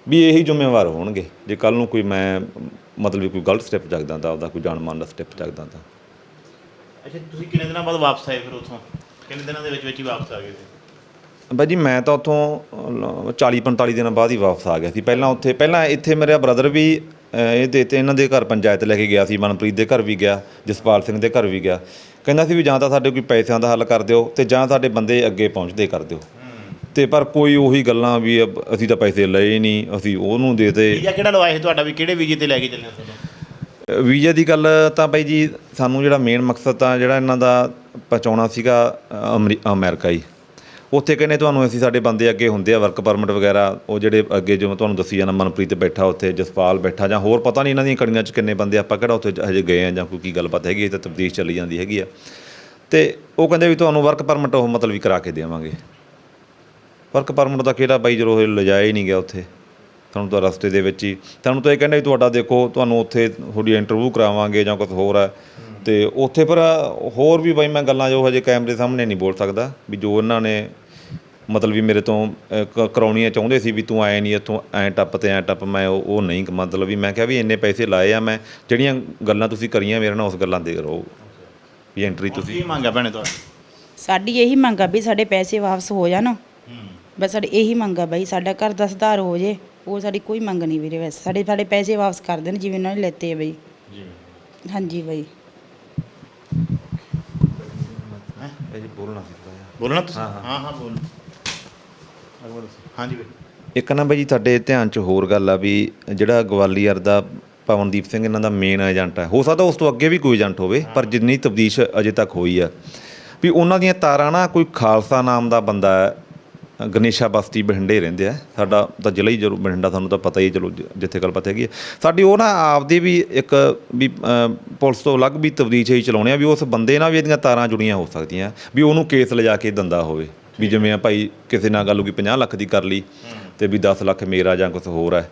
ਵੀ ਇਹੀ ਜ਼ਿੰਮੇਵਾਰ ਹੋਣਗੇ ਜੇ ਕੱਲ ਨੂੰ ਕੋਈ ਮੈਂ ਮਤਲਬ ਵੀ ਕੋਈ ਗਲਤ ਸਟੈਪ ਚੱਕਦਾ ਤਾਂ ਆਪਦਾ ਕੋਈ ਜਾਨ ਮਾਰਨ ਦਾ ਸਟੈਪ ਚੱਕਦਾ ਤਾਂ। ਅੱਛਾ ਤੁਸੀਂ ਕਿੰਨੇ ਦਿਨਾਂ ਬਾਅਦ ਵਾਪਸ ਆਏ ਫਿਰ ਉਥੋਂ? ਕਿੰਨੇ ਦਿਨਾਂ ਦੇ ਵਿੱਚ ਵਿੱਚ ਹੀ ਵਾਪਸ ਆ ਗਏ ਸੀ? ਬਾਈ ਜੀ ਮੈਂ ਤਾਂ ਉੱਥੋਂ 40 45 ਦਿਨਾਂ ਬਾਅਦ ਹੀ ਵਾਪਸ ਆ ਗਿਆ ਸੀ। ਪਹਿਲਾਂ ਉੱਥੇ ਪਹਿਲਾਂ ਇੱਥੇ ਮੇਰਾ ਬ੍ਰਦਰ ਵੀ ਇਹ ਦੇ ਤੇ ਇਹਨਾਂ ਦੇ ਘਰ ਪੰਚਾਇਤ ਲੈ ਕੇ ਗਿਆ ਸੀ ਮਨਪ੍ਰੀਤ ਦੇ ਘਰ ਵੀ ਗਿਆ ਜਸਪਾਲ ਸਿੰਘ ਦੇ ਘਰ ਵੀ ਗਿਆ। ਕਹਿੰਦਾ ਸੀ ਵੀ ਜਾਂ ਤਾਂ ਸਾਡੇ ਕੋਈ ਪੈਸਿਆਂ ਦਾ ਹੱਲ ਕਰ ਦਿਓ ਤੇ ਜਾਂ ਸਾਡੇ ਬੰਦੇ ਅੱਗੇ ਪਹੁੰਚਦੇ ਕਰ ਦਿਓ। ਤੇ ਪਰ ਕੋਈ ਉਹੀ ਗੱਲਾਂ ਵੀ ਅਬ ਅਸੀਂ ਤਾਂ ਪੈਸੇ ਲਏ ਨਹੀਂ ਅਸੀਂ ਉਹਨੂੰ ਦੇ ਤੇ ਵੀਜ਼ਾ ਕਿਹੜਾ ਲਵਾਇਆ ਸੀ ਤੁਹਾਡਾ ਵੀ? ਕਿਹੜੇ ਵੀਜ਼ੇ ਤੇ ਲੈ ਕੇ ਚੱਲੇ ਹੋ ਤੁਹਾਨੂੰ ਵੀਜ਼ੇ ਦੀ ਗੱਲ ਤਾਂ ਬਾਈ ਜੀ ਸਾਨੂੰ ਜਿਹੜਾ ਮੇਨ ਮਕਸਦ ਤਾਂ ਜਿਹੜਾ ਇਹਨਾਂ ਦਾ ਪਹੁੰਚਾਉਣਾ ਸੀਗਾ ਅਮਰੀ- ਅਮਰੀਕਾ ਹੀ। ਉੱਥੇ ਕਹਿੰਦੇ ਤੁਹਾਨੂੰ ਅਸੀਂ ਸਾਡੇ ਬੰਦੇ ਅੱਗੇ ਹੁੰਦੇ ਆ ਵਰਕ ਪਰਮਿਟ ਵਗੈਰਾ, ਉਹ ਜਿਹੜੇ ਅੱਗੇ ਜਿਵੇਂ ਤੁਹਾਨੂੰ ਦੱਸੀ ਜਾਣਾ ਮਨਪ੍ਰੀਤ ਬੈਠਾ ਉੱਥੇ, ਜਸਪਾਲ ਬੈਠਾ, ਜਾਂ ਹੋਰ ਪਤਾ ਨਹੀਂ ਇਹਨਾਂ ਦੀਆਂ ਕੜੀਆਂ 'ਚ ਕਿੰਨੇ ਬੰਦੇ, ਆਪਾਂ ਕਿਹੜਾ ਉੱਥੇ ਹਜੇ ਗਏ ਆ, ਜਾਂ ਕੋਈ ਕੀ ਗੱਲਬਾਤ ਹੈਗੀ ਇਹ ਤਾਂ ਤਬਦੀਸ਼ ਚੱਲੀ ਜਾਂਦੀ ਹੈਗੀ ਆ। ਤੇ ਉਹ ਕਹਿੰਦੇ ਵੀ ਤੁਹਾਨੂੰ ਵਰਕ ਪਰਮਿਟ ਉਹ ਮਤਲਬ ਵੀ ਕਰਾ ਕੇ ਦੇਵਾਂਗੇ। ਵਰਕ ਪਰਮਿਟ ਦਾ ਕਿਹੜਾ ਬਾਈ ਜਦੋਂ ਲਿਜਾਇਆ ਹੀ ਨਹੀਂ ਗਿਆ ਉੱਥੇ। ਤੁਹਾਨੂੰ ਤਾਂ ਰਸਤੇ ਦੇ ਵਿੱਚ ਹੀ, ਤੁਹਾਨੂੰ ਤਾਂ ਇਹ ਕਹਿੰਦੇ ਵੀ ਤੁਹਾਡਾ ਦੇਖੋ, ਤੁਹਾਨੂੰ ਉੱਥੇ ਤੁਹਾਡੀ ਇੰਟਰਵਿਊ ਕਰਾਵਾਂਗੇ ਜਾਂ ਕੁਝ ਹੋਰ ਹੈ ਤੇ ਉੱਥੇ ਪਰ ਹੋਰ ਵੀ ਬਾਈ ਮੈਂ ਗੱਲਾਂ ਜੋ ਹਜੇ ਕੈਮਰੇ ਸਾਹਮਣੇ ਨਹੀਂ ਬੋਲ ਸਕਦਾ, ਵੀ ਜੋ ਇਹਨਾਂ ਨੇ ਮਤਲਬ ਵੀ ਮੇਰੇ ਤੋਂ ਕ- ਕਰਾਉਣੀਆਂ ਚਾਹੁੰਦੇ ਸੀ ਵੀ ਤੂੰ ਆਏ ਨਹੀਂ ਇੱਥੋਂ ਐਂ ਟੱਪ ਤੇ ਐਂ ਟੱਪ ਮੈਂ ਉਹ ਉਹ ਨਹੀਂ ਮਤਲਬ ਵੀ ਮੈਂ ਕਿਹਾ ਵੀ ਇੰਨੇ ਪੈਸੇ ਲਾਏ ਆ ਮੈਂ ਜਿਹੜੀਆਂ ਗੱਲਾਂ ਤੁਸੀਂ ਕਰੀਆਂ ਮੇਰੇ ਨਾਲ ਉਸ ਗੱਲਾਂ ਦੇ ਰਹੋ। ਵੀ ਐਂਟਰੀ ਤੁਸੀਂ ਕੀ ਮੰਗਿਆ ਭੈਣੇ ਤੁਹਾਡੀ? ਸਾਡੀ ਇਹੀ ਮੰਗ ਆ ਵੀ ਸਾਡੇ ਪੈਸੇ ਵਾਪਸ ਹੋ ਜਾਣ। ਬਸ ਸਾਡੀ ਇਹੀ ਮੰਗ ਆ ਬਈ ਸਾਡਾ ਘਰ ਦਾ ਸੁਧਾਰ ਹੋ ਜੇ ਉਹ ਸਾਡੀ ਕੋਈ ਮੰਗ ਨਹੀਂ ਵੀਰੇ ਵੈਸੇ ਸਾਡੇ ਸਾਡੇ ਪੈਸੇ ਵਾਪਸ ਕਰ ਦੇਣ ਜਿਵੇਂ ਉਹਨਾਂ ਨੇ ਲੈਤੇ ਆ ਬਈ। ਹਾਂਜੀ ਬਈ। ਬੋਲਣਾ ਤੁਸੀਂ? ਹਾਂ ਹਾਂ ਬੋਲ ਹਾਂਜੀ ਬਈ। ਇੱਕ ਨਾ ਬਾਈ ਜੀ ਤੁਹਾਡੇ ਧਿਆਨ 'ਚ ਹੋਰ ਗੱਲ ਆ ਵੀ ਜਿਹੜਾ ਗਵਾਲੀਅਰ ਦਾ ਪਵਨਦੀਪ ਸਿੰਘ ਇਹਨਾਂ ਦਾ ਮੇਨ ਏਜੰਟ ਹੈ ਹੋ ਸਕਦਾ ਉਸ ਤੋਂ ਅੱਗੇ ਵੀ ਕੋਈ ਏਜੰਟ ਹੋਵੇ ਪਰ ਜਿੰਨੀ ਤਬਦੀਸ਼ ਅਜੇ ਤੱਕ ਹੋਈ ਆ। ਵੀ ਉਹਨਾਂ ਦੀਆਂ ਤਾਰਾਂ ਨਾ ਕੋਈ ਖਾਲਸਾ ਨਾਮ ਦਾ ਬੰਦਾ ਹੈ ਅ, ਗਣੇਸ਼ਾ ਬਸਤੀ ਬਠਿੰਡੇ ਰਹਿੰਦੇ ਆ। ਸਾਡਾ ਤਾਂ ਜ਼ਿਲ੍ਹਾ ਹੀ ਜਦੋਂ ਬਠਿੰਡਾ ਤੁਹਾਨੂੰ ਤਾਂ ਪਤਾ ਹੀ ਚਲੋ ਜਿੱਥੇ ਗੱਲਬਾਤ ਹੈਗੀ ਹੈ ਸਾਡੀ ਉਹ ਨਾ ਆਪਦੀ ਵੀ ਇੱਕ ਵੀ ਪੁਲਿਸ ਤੋਂ ਅਲੱਗ ਵੀ ਤਬਦੀਸ਼ ਹੀ ਚਲਾਉਣੇ ਆ ਵੀ ਉਸ ਬੰਦੇ ਨਾਲ ਵੀ ਇਹਦੀਆਂ ਤਾਰਾਂ ਜੁੜੀਆਂ ਹੋ ਸਕਦੀਆਂ ਵੀ ਉਹਨੂੰ ਕੇਸ ਲਿਜਾ ਕੇ ਦੰਦਾ ਹੋਵੇ। ਵੀ ਜਿਵੇਂ ਆ ਭਾਈ ਕਿਸੇ ਨਾਲ ਗੱਲ ਹੋ ਗਈ 50 ਲੱਖ ਦੀ ਕਰ ਲਈ ਤੇ ਵੀ 10 ਲੱਖ ਮੇਰਾ ਜਾਂ ਕੁਝ ਹੋਰ ਹੈ।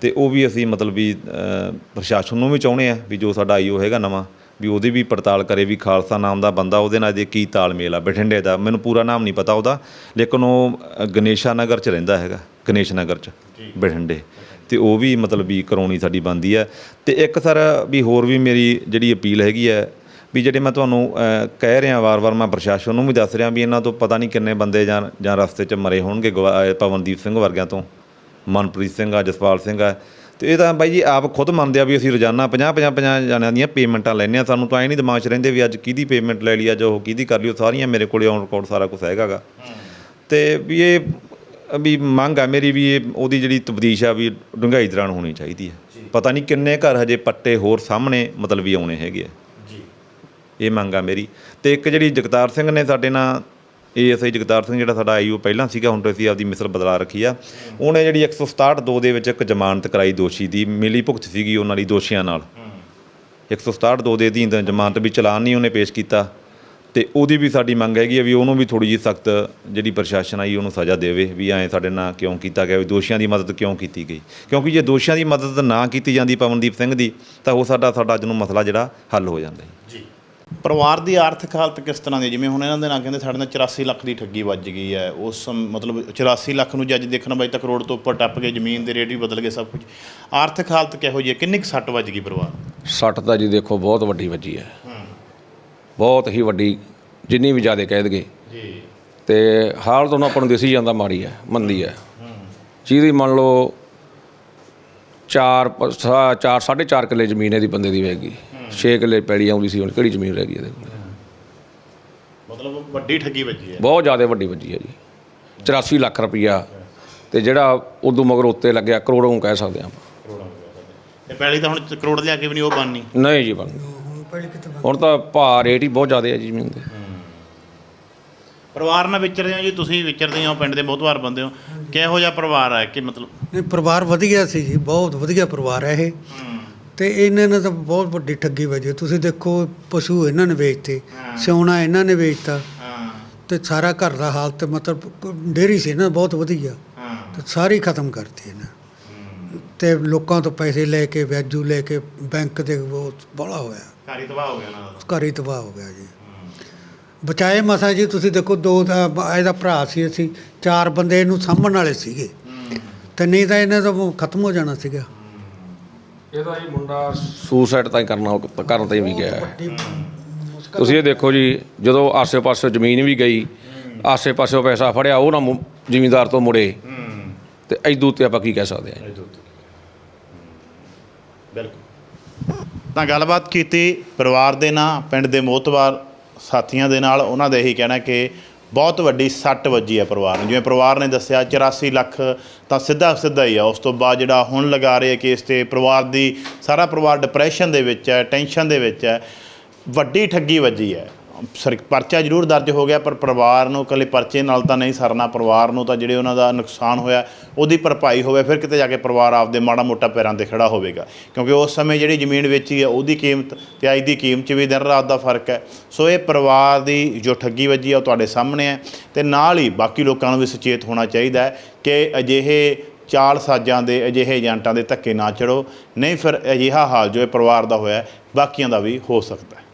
ਤੇ ਉਹ ਵੀ ਅਸੀਂ ਮਤਲਬ ਵੀ ਅ, ਪ੍ਰਸ਼ਾਸਨ ਨੂੰ ਵੀ ਚਾਹੁੰਦੇ ਆ ਵੀ ਜੋ ਸਾਡਾ ਆਈਓ ਹੈਗਾ ਨਵਾਂ ਵੀ ਉਹਦੀ ਵੀ ਪੜਤਾਲ ਕਰੇ ਵੀ ਖਾਲਸਾ ਨਾਮ ਦਾ ਬੰਦਾ ਉਹਦੇ ਨਾਲ ਦੇ ਕੀ ਤਾਲਮੇਲ ਆ ਬਠਿੰਡੇ ਦਾ ਮੈਨੂੰ ਪੂਰਾ ਨਾਮ ਨਹੀਂ ਪਤਾ ਉਹਦਾ ਲੇਕਿਨ ਉਹ ਅ, ਗਣੇਸ਼ਾ ਨਗਰ ਚ ਰਹਿੰਦਾ ਹੈਗਾ ਗਣੇਸ਼ ਨਗਰ ਚ ਬਠਿੰਡੇ। ਤੇ ਉਹ ਵੀ ਮਤਲਬ ਵੀ ਕਰਾਉਣੀ ਸਾਡੀ ਬੰਦੀ ਹੈ। ਤੇ ਇੱਕ ਸਰ ਵੀ ਹੋਰ ਵੀ ਮੇਰੀ ਜਿਹੜੀ ਅਪੀਲ ਹੈਗੀ ਹੈ ਵੀ ਜਿਹੜੇ ਮੈਂ ਤੁਹਾਨੂੰ ਕਹਿ ਰਿਹਾ ਵਾਰ-ਵਾਰ ਮੈਂ ਪ੍ਰਸ਼ਾਸਨ ਨੂੰ ਵੀ ਦੱਸ ਰਿਹਾ ਵੀ ਇਹਨਾਂ ਤੋਂ ਪਤਾ ਨਹੀਂ ਕਿੰਨੇ ਬੰਦੇ ਜਾਂ ਜਾਂ ਰਸਤੇ 'ਚ ਮਰੇ ਹੋਣਗੇ ਪਵਨਦੀਪ ਸਿੰਘ ਵਰਗਿਆਂ ਤੋਂ। ਮਨਪ੍ਰੀਤ ਸਿੰਘ ਆ ਜਸਪਾਲ ਸਿੰਘ ਆ। ਤੇ ਇਹ ਤਾਂ ਬਾਈ ਜੀ ਆਪ ਖੁਦ ਮੰਨਦੇ ਆ ਵੀ ਅਸੀਂ ਰੋਜ਼ਾਨਾ 50 50 50 ਜਣਿਆਂ ਦੀਆਂ ਪੇਮੈਂਟਾਂ ਲੈਂਦੇ ਆ। ਸਾਨੂੰ ਤਾਂ ਐ ਨਹੀਂ ਦਿਮਾਗ 'ਚ ਰਹਿੰਦੇ ਵੀ ਅੱਜ ਕਿਹਦੀ ਪੇਮੈਂਟ ਲੈ ਲਈ ਅੱਜ ਉਹ ਕਿਹਦੀ ਕਰ ਲਈ ਉਹ ਸਾਰੀਆਂ ਮੇਰੇ ਕੋਲੇ ਔਨ ਰਿਕਾਰਡ ਸਾਰਾ ਕੁਝ ਹੈਗਾਗਾ। ਤੇ ਵੀ ਇਹ ਵੀ ਮੰਗ ਆ ਮੇਰੀ ਵੀ ਇਹ ਉਹਦੀ ਜਿਹੜੀ ਤਬਦੀਸ਼ ਆ ਵੀ ਡੂੰਘਾਈ ਦੌਰਾਨ ਹੋਣੀ ਚਾਹੀਦੀ ਹੈ ਪਤਾ ਨਹੀਂ ਕਿੰਨੇ ਘਰ ਹਜੇ ਪੱਟੇ ਹੋਰ ਸਾਹਮਣੇ ਮਤਲਬ ਵੀ ਆਉਣੇ ਹੈਗੇ ਆ। ਜੀ ਇਹ ਮੰਗ ਆ ਮੇਰੀ। ਤੇ ਇੱਕ ਜਿਹੜੀ ਜਗਤਾਰ ਸਿੰਘ ਨੇ ਸਾਡੇ ਨਾਲ ਏਐਸਆਈ ਜਗਤਾਰ ਸਿੰਘ ਜਿਹੜਾ ਸਾਡਾ ਆਈਓ ਪਹਿਲਾਂ ਸੀਗਾ, ਹੁਣ ਅਸੀਂ ਆਪਦੀ ਮਿਸਲ ਬਦਲਾ ਰੱਖੀ ਆ। ਉਹਨੇ ਜਿਹੜੀ 167 2 ਦੇ ਵਿੱਚ ਇੱਕ ਜ਼ਮਾਨਤ ਕਰਾਈ ਦੋਸ਼ੀ ਦੀ, ਮਿਲੀ ਭੁਗਤ ਸੀਗੀ ਉਹਨਾਂ ਦੀ ਦੋਸ਼ੀਆਂ ਨਾਲ। 167 2 ਦੇ ਅਧੀਨ ਤਾਂ ਜ਼ਮਾਨਤ ਵੀ ਚਲਾਨ ਨਹੀਂ ਉਹਨੇ ਪੇਸ਼ ਕੀਤਾ। ਤੇ ਉਹਦੀ ਵੀ ਸਾਡੀ ਮੰਗ ਹੈਗੀ ਆ ਵੀ ਉਹਨੂੰ ਵੀ ਥੋੜੀ ਜਿਹੀ ਸਖਤ ਜਿਹੜੀ ਪ੍ਰਸ਼ਾਸਨ ਆਈ ਉਹਨੂੰ ਸਜ਼ਾ ਦੇਵੇ ਵੀ ਐਂ ਸਾਡੇ ਨਾਲ ਕਿਉਂ ਕੀਤਾ ਗਿਆ, ਵੀ ਦੋਸ਼ੀਆਂ ਦੀ ਮਦਦ ਕਿਉਂ ਕੀਤੀ ਗਈ। ਕਿਉਂਕਿ ਜੇ ਦੋਸ਼ੀਆਂ ਦੀ ਮਦਦ ਨਾ ਕੀਤੀ ਜਾਂਦੀ ਪਵਨਦੀਪ ਸਿੰਘ ਦੀ, ਤਾਂ ਉਹ ਸਾਡਾ ਸਾਡਾ ਅੱਜ ਨੂੰ ਮਸਲਾ ਜਿਹੜਾ ਹੱਲ ਹੋ ਜਾਂਦਾ ਜੀ। ਪਰਿਵਾਰ ਦੀ ਆਰਥਿਕ ਹਾਲਤ ਕਿਸ ਤਰ੍ਹਾਂ ਦੀ? ਜਿਵੇਂ ਹੁਣ ਇਹਨਾਂ ਦੇ ਨਾਲ ਕਹਿੰਦੇ ਸਾਡੇ ਨਾਲ 84 ਲੱਖ ਦੀ ਠੱਗੀ ਵੱਜ ਗਈ ਹੈ। ਉਸ ਸਮ- ਮਤਲਬ 84 ਲੱਖ ਨੂੰ ਜੇ ਅੱਜ ਦੇਖਣਾ ਬਾਈ ਤਾਂ ਕਰੋੜ ਤੋਂ ਉੱਪਰ ਟੱਪ ਗਏ ਜ਼ਮੀਨ ਦੇ ਰੇਟ ਵੀ ਬਦਲ ਗਏ ਸਭ ਕੁਝ ਆਰਥਿਕ ਹਾਲਤ ਕਿਹੋ ਜਿਹੀ ਹੈ? ਕਿੰਨੀ ਕੁ ਸੱਟ ਵੱਜ ਗਈ ਪਰਿਵਾਰ ਸੱਟ ਤਾਂ ਜੀ ਦੇਖੋ ਬਹੁਤ ਵੱਡੀ ਵੱਜੀ ਹੈ। ਬਹੁਤ ਹੀ ਵੱਡੀ ਜਿੰਨੀ ਵੀ ਜ਼ਿਆਦਾ ਕਹਿ ਦਗੇ ਜੀ। ਤੇ ਹਾਲਤ ਉਹਨਾਂ ਆਪਾਂ ਨੂੰ ਦਿਸੀ ਜਾਂਦਾ ਮਾੜੀ ਹੈ ਮੰਦੀ ਹੈ। ਜਿਹਦੀ ਮੰਨ ਲਓ 4 4 4.5 ਕਿੱਲੇ ਜ਼ਮੀਨ ਇਹਦੀ ਬੰਦੇ ਦੀ ਹੈਗੀ 6 ਕਿੱਲੇ ਪੈੜੀ ਆਉਂਦੀ ਸੀ ਹੁਣ ਕਿਹੜੀ ਜ਼ਮੀਨ ਰਹਿ ਗਈ ਇਹਦੇ ਕੋਲ? ਮਤਲਬ ਵੱਡੀ ਠੱਗੀ ਵੱਜੀ ਹੈ। ਬਹੁਤ ਜ਼ਿਆਦਾ ਵੱਡੀ ਵੱਜੀ ਹੈ ਜੀ। 84 ਲੱਖ ਰੁਪਈਆ। ਤੇ ਜਿਹੜਾ ਉਦੋਂ ਮਗਰ ਉੱਤੇ ਲੱਗਿਆ ਕਰੋੜੋਂ ਕਹਿ ਸਕਦੇ ਆਪਾਂ। ਇਹ ਪਹਿਲੀ ਤਾਂ ਹੁਣ ਕਰੋੜ ਲਿਆ ਕੇ ਵੀ ਨਹੀਂ ਉਹ ਬਣਨੀ। ਨਹੀਂ ਜੀ ਬਣ ਹੁਣ ਤਾਂ ਭਾਅ ਰੇਟ ਹੀ ਬਹੁਤ ਜ਼ਿਆਦਾ ਹੈ ਜੀ ਜ਼ਮੀਨ ਦੇ। ਪਰਿਵਾਰ ਨਾਲ ਵਿਚਰਦੇ ਹੋ ਜੀ? ਤੁਸੀਂ ਵਿਚਰਦੇ ਹੋ ਪਿੰਡ ਦੇ ਬਹੁਤ ਵਾਰ ਬੰਦੇ ਹੋ। ਕਿਹੋ ਜਿਹਾ ਪਰਿਵਾਰ ਹੈ ਕਿ ਮਤਲਬ ਨਹੀਂ ਪਰਿਵਾਰ ਵਧੀਆ ਸੀ ਜੀ ਬਹੁਤ ਵਧੀਆ ਪਰਿਵਾਰ ਹੈ ਇਹ। ਤੇ ਇਹਨਾਂ ਨੇ ਤਾਂ ਬਹੁਤ ਵੱਡੀ ਠੱਗੀ ਵਜੀ। ਤੁਸੀਂ ਦੇਖੋ ਪਸ਼ੂ ਇਹਨਾਂ ਨੇ ਵੇਚਤੇ ਸਿਉਣਾ ਇਹਨਾਂ ਨੇ ਵੇਚਤਾ। ਹਾਂ। ਤੇ ਸਾਰਾ ਘਰ ਦਾ ਹਾਲਤ ਮਤਲਬ ਡੇਰੀ ਸੀ ਨਾ ਬਹੁਤ ਵਧੀਆ। ਤੇ ਸਾਰੀ ਖਤਮ ਕਰਤੀ ਇਹਨਾਂ। ਤੇ ਲੋਕਾਂ ਤੋਂ ਪੈਸੇ ਲੈ ਕੇ ਵਿਆਜੂ ਲੈ ਕੇ ਬੈਂਕ ਦੇ ਬਹੁਤ ਬੜਾ ਹੋਇਆ। ਘਰ ਹੀ ਤਬਾਹ ਹੋ ਗਿਆ ਨਾ ਘਰ ਹੀ ਤਬਾਹ ਹੋ ਗਿਆ ਜੀ। ਬਚਾਏ ਮਸਾ ਜੀ ਤੁਸੀਂ ਦੇਖੋ ਦੋ ਦਾ ਇਹਦਾ ਭਰਾ ਸੀ ਅਸੀਂ ਚਾਰ ਬੰਦੇ ਇਹਨੂੰ ਸਾਂਭਣ ਵਾਲੇ ਸੀਗੇ। ਤੇ ਨਹੀਂ ਤਾਂ ਇਹਨਾਂ ਦਾ ਖਤਮ ਹੋ ਜਾਣਾ ਸੀਗਾ। ਇਹਦਾ ਜੀ ਮੁੰਡਾ ਸੂਸਾਈਡ ਤਾਂ ਹੀ ਕਰਨਾ ਕਰਨ ਤਾਂ ਹੀ ਵੀ ਗਿਆ ਹੈ। ਤੁਸੀਂ ਇਹ ਦੇਖੋ ਜੀ ਜਦੋਂ ਆਸੇ-ਪਾਸੇ ਜ਼ਮੀਨ ਵੀ ਗਈ ਆਸੇ-ਪਾਸੇ ਪੈਸਾ ਫੜਿਆ ਉਹ ਨਾ ਮੁ- ਜ਼ਿਮੀਂਦਾਰ ਤੋਂ ਮੁੜੇ। ਤੇ ਐਦੂ ਤੇ ਆਪਾਂ ਕੀ ਕਹਿ ਸਕਦੇ ਹਾਂ? ਬਿਲਕੁਲ। ਤਾਂ ਗੱਲਬਾਤ ਕੀਤੀ ਪਰਿਵਾਰ ਦੇ ਨਾਲ ਪਿੰਡ ਦੇ ਮੋਤਵਾਰ ਸਾਥੀਆਂ ਦੇ ਨਾਲ ਉਹਨਾਂ ਦਾ ਇਹੀ ਕਹਿਣਾ ਕਿ ਬਹੁਤ ਵੱਡੀ ਸੱਟ ਵੱਜੀ ਹੈ ਪਰਿਵਾਰ ਨੂੰ। ਜਿਵੇਂ ਪਰਿਵਾਰ ਨੇ ਦੱਸਿਆ 84 ਲੱਖ ਤਾਂ ਸਿੱਧਾ ਸਿੱਧਾ ਹੀ ਆ। ਉਸ ਤੋਂ ਬਾਅਦ ਜਿਹੜਾ ਹੁਣ ਲਗਾ ਰਹੇ ਕੇਸ ਤੇ ਪਰਿਵਾਰ ਦੀ, ਸਾਰਾ ਪਰਿਵਾਰ ਡਿਪਰੈਸ਼ਨ ਦੇ ਵਿੱਚ ਹੈ ਟੈਨਸ਼ਨ ਦੇ ਵਿੱਚ ਹੈ। ਵੱਡੀ ਠੱਗੀ ਵੱਜੀ ਹੈ। ਸਰ, ਪਰਚਾ ਜ਼ਰੂਰ ਦਰਜ ਹੋ ਗਿਆ, ਪਰ ਪਰਿਵਾਰ ਨੂੰ ਇਕੱਲੇ ਪਰਚੇ ਨਾਲ ਤਾਂ ਨਹੀਂ ਸਰਨਾ, ਪਰਿਵਾਰ ਨੂੰ ਤਾਂ ਜਿਹੜੇ ਉਹਨਾਂ ਦਾ ਨੁਕਸਾਨ ਹੋਇਆ, ਉਹਦੀ ਭਰਪਾਈ ਹੋਵੇ, ਫਿਰ ਕਿਤੇ ਜਾ ਕੇ ਪਰਿਵਾਰ ਆਪਦੇ ਮਾੜਾ ਮੋਟਾ ਪੈਰਾਂ ਤੇ ਖੜਾ ਹੋਵੇਗਾ। ਕਿਉਂਕਿ ਉਸ ਸਮੇਂ ਜਿਹੜੀ ਜ਼ਮੀਨ ਵੇਚੀ ਹੈ, ਉਹਦੀ ਕੀਮਤ ਤੇ ਅੱਜ ਦੀ ਕੀਮਤ 'ਚ ਵੀ ਦਿਨ ਰਾਤ ਦਾ ਫ਼ਰਕ ਹੈ। ਸੋ ਇਹ ਪਰਿਵਾਰ ਦੀ ਜੋ ਠੱਗੀ ਵੱਜੀ ਹੈ, ਉਹ ਤੁਹਾਡੇ ਸਾਹਮਣੇ ਹੈ ਤੇ ਨਾਲ ਹੀ ਬਾਕੀ ਲੋਕਾਂ ਨੂੰ ਵੀ ਸੁਚੇਤ ਹੋਣਾ ਚਾਹੀਦਾ ਹੈ ਕਿ ਅਜਿਹੇ ਚਾਲ ਸਾਜ਼ਾਂ ਦੇ, ਅਜਿਹੇ ਏਜੰਟਾਂ ਦੇ ਧੱਕੇ ਨਾ ਚੜੋ। ਨਹੀਂ ਫਿਰ ਅਜਿਹਾ ਹਾਲ ਜੋ ਇਹ ਪਰਿਵਾਰ ਦਾ ਹੋਇਆ, ਬਾਕੀਆਂ ਦਾ ਵੀ ਹੋ ਸਕਦਾ ਹੈ।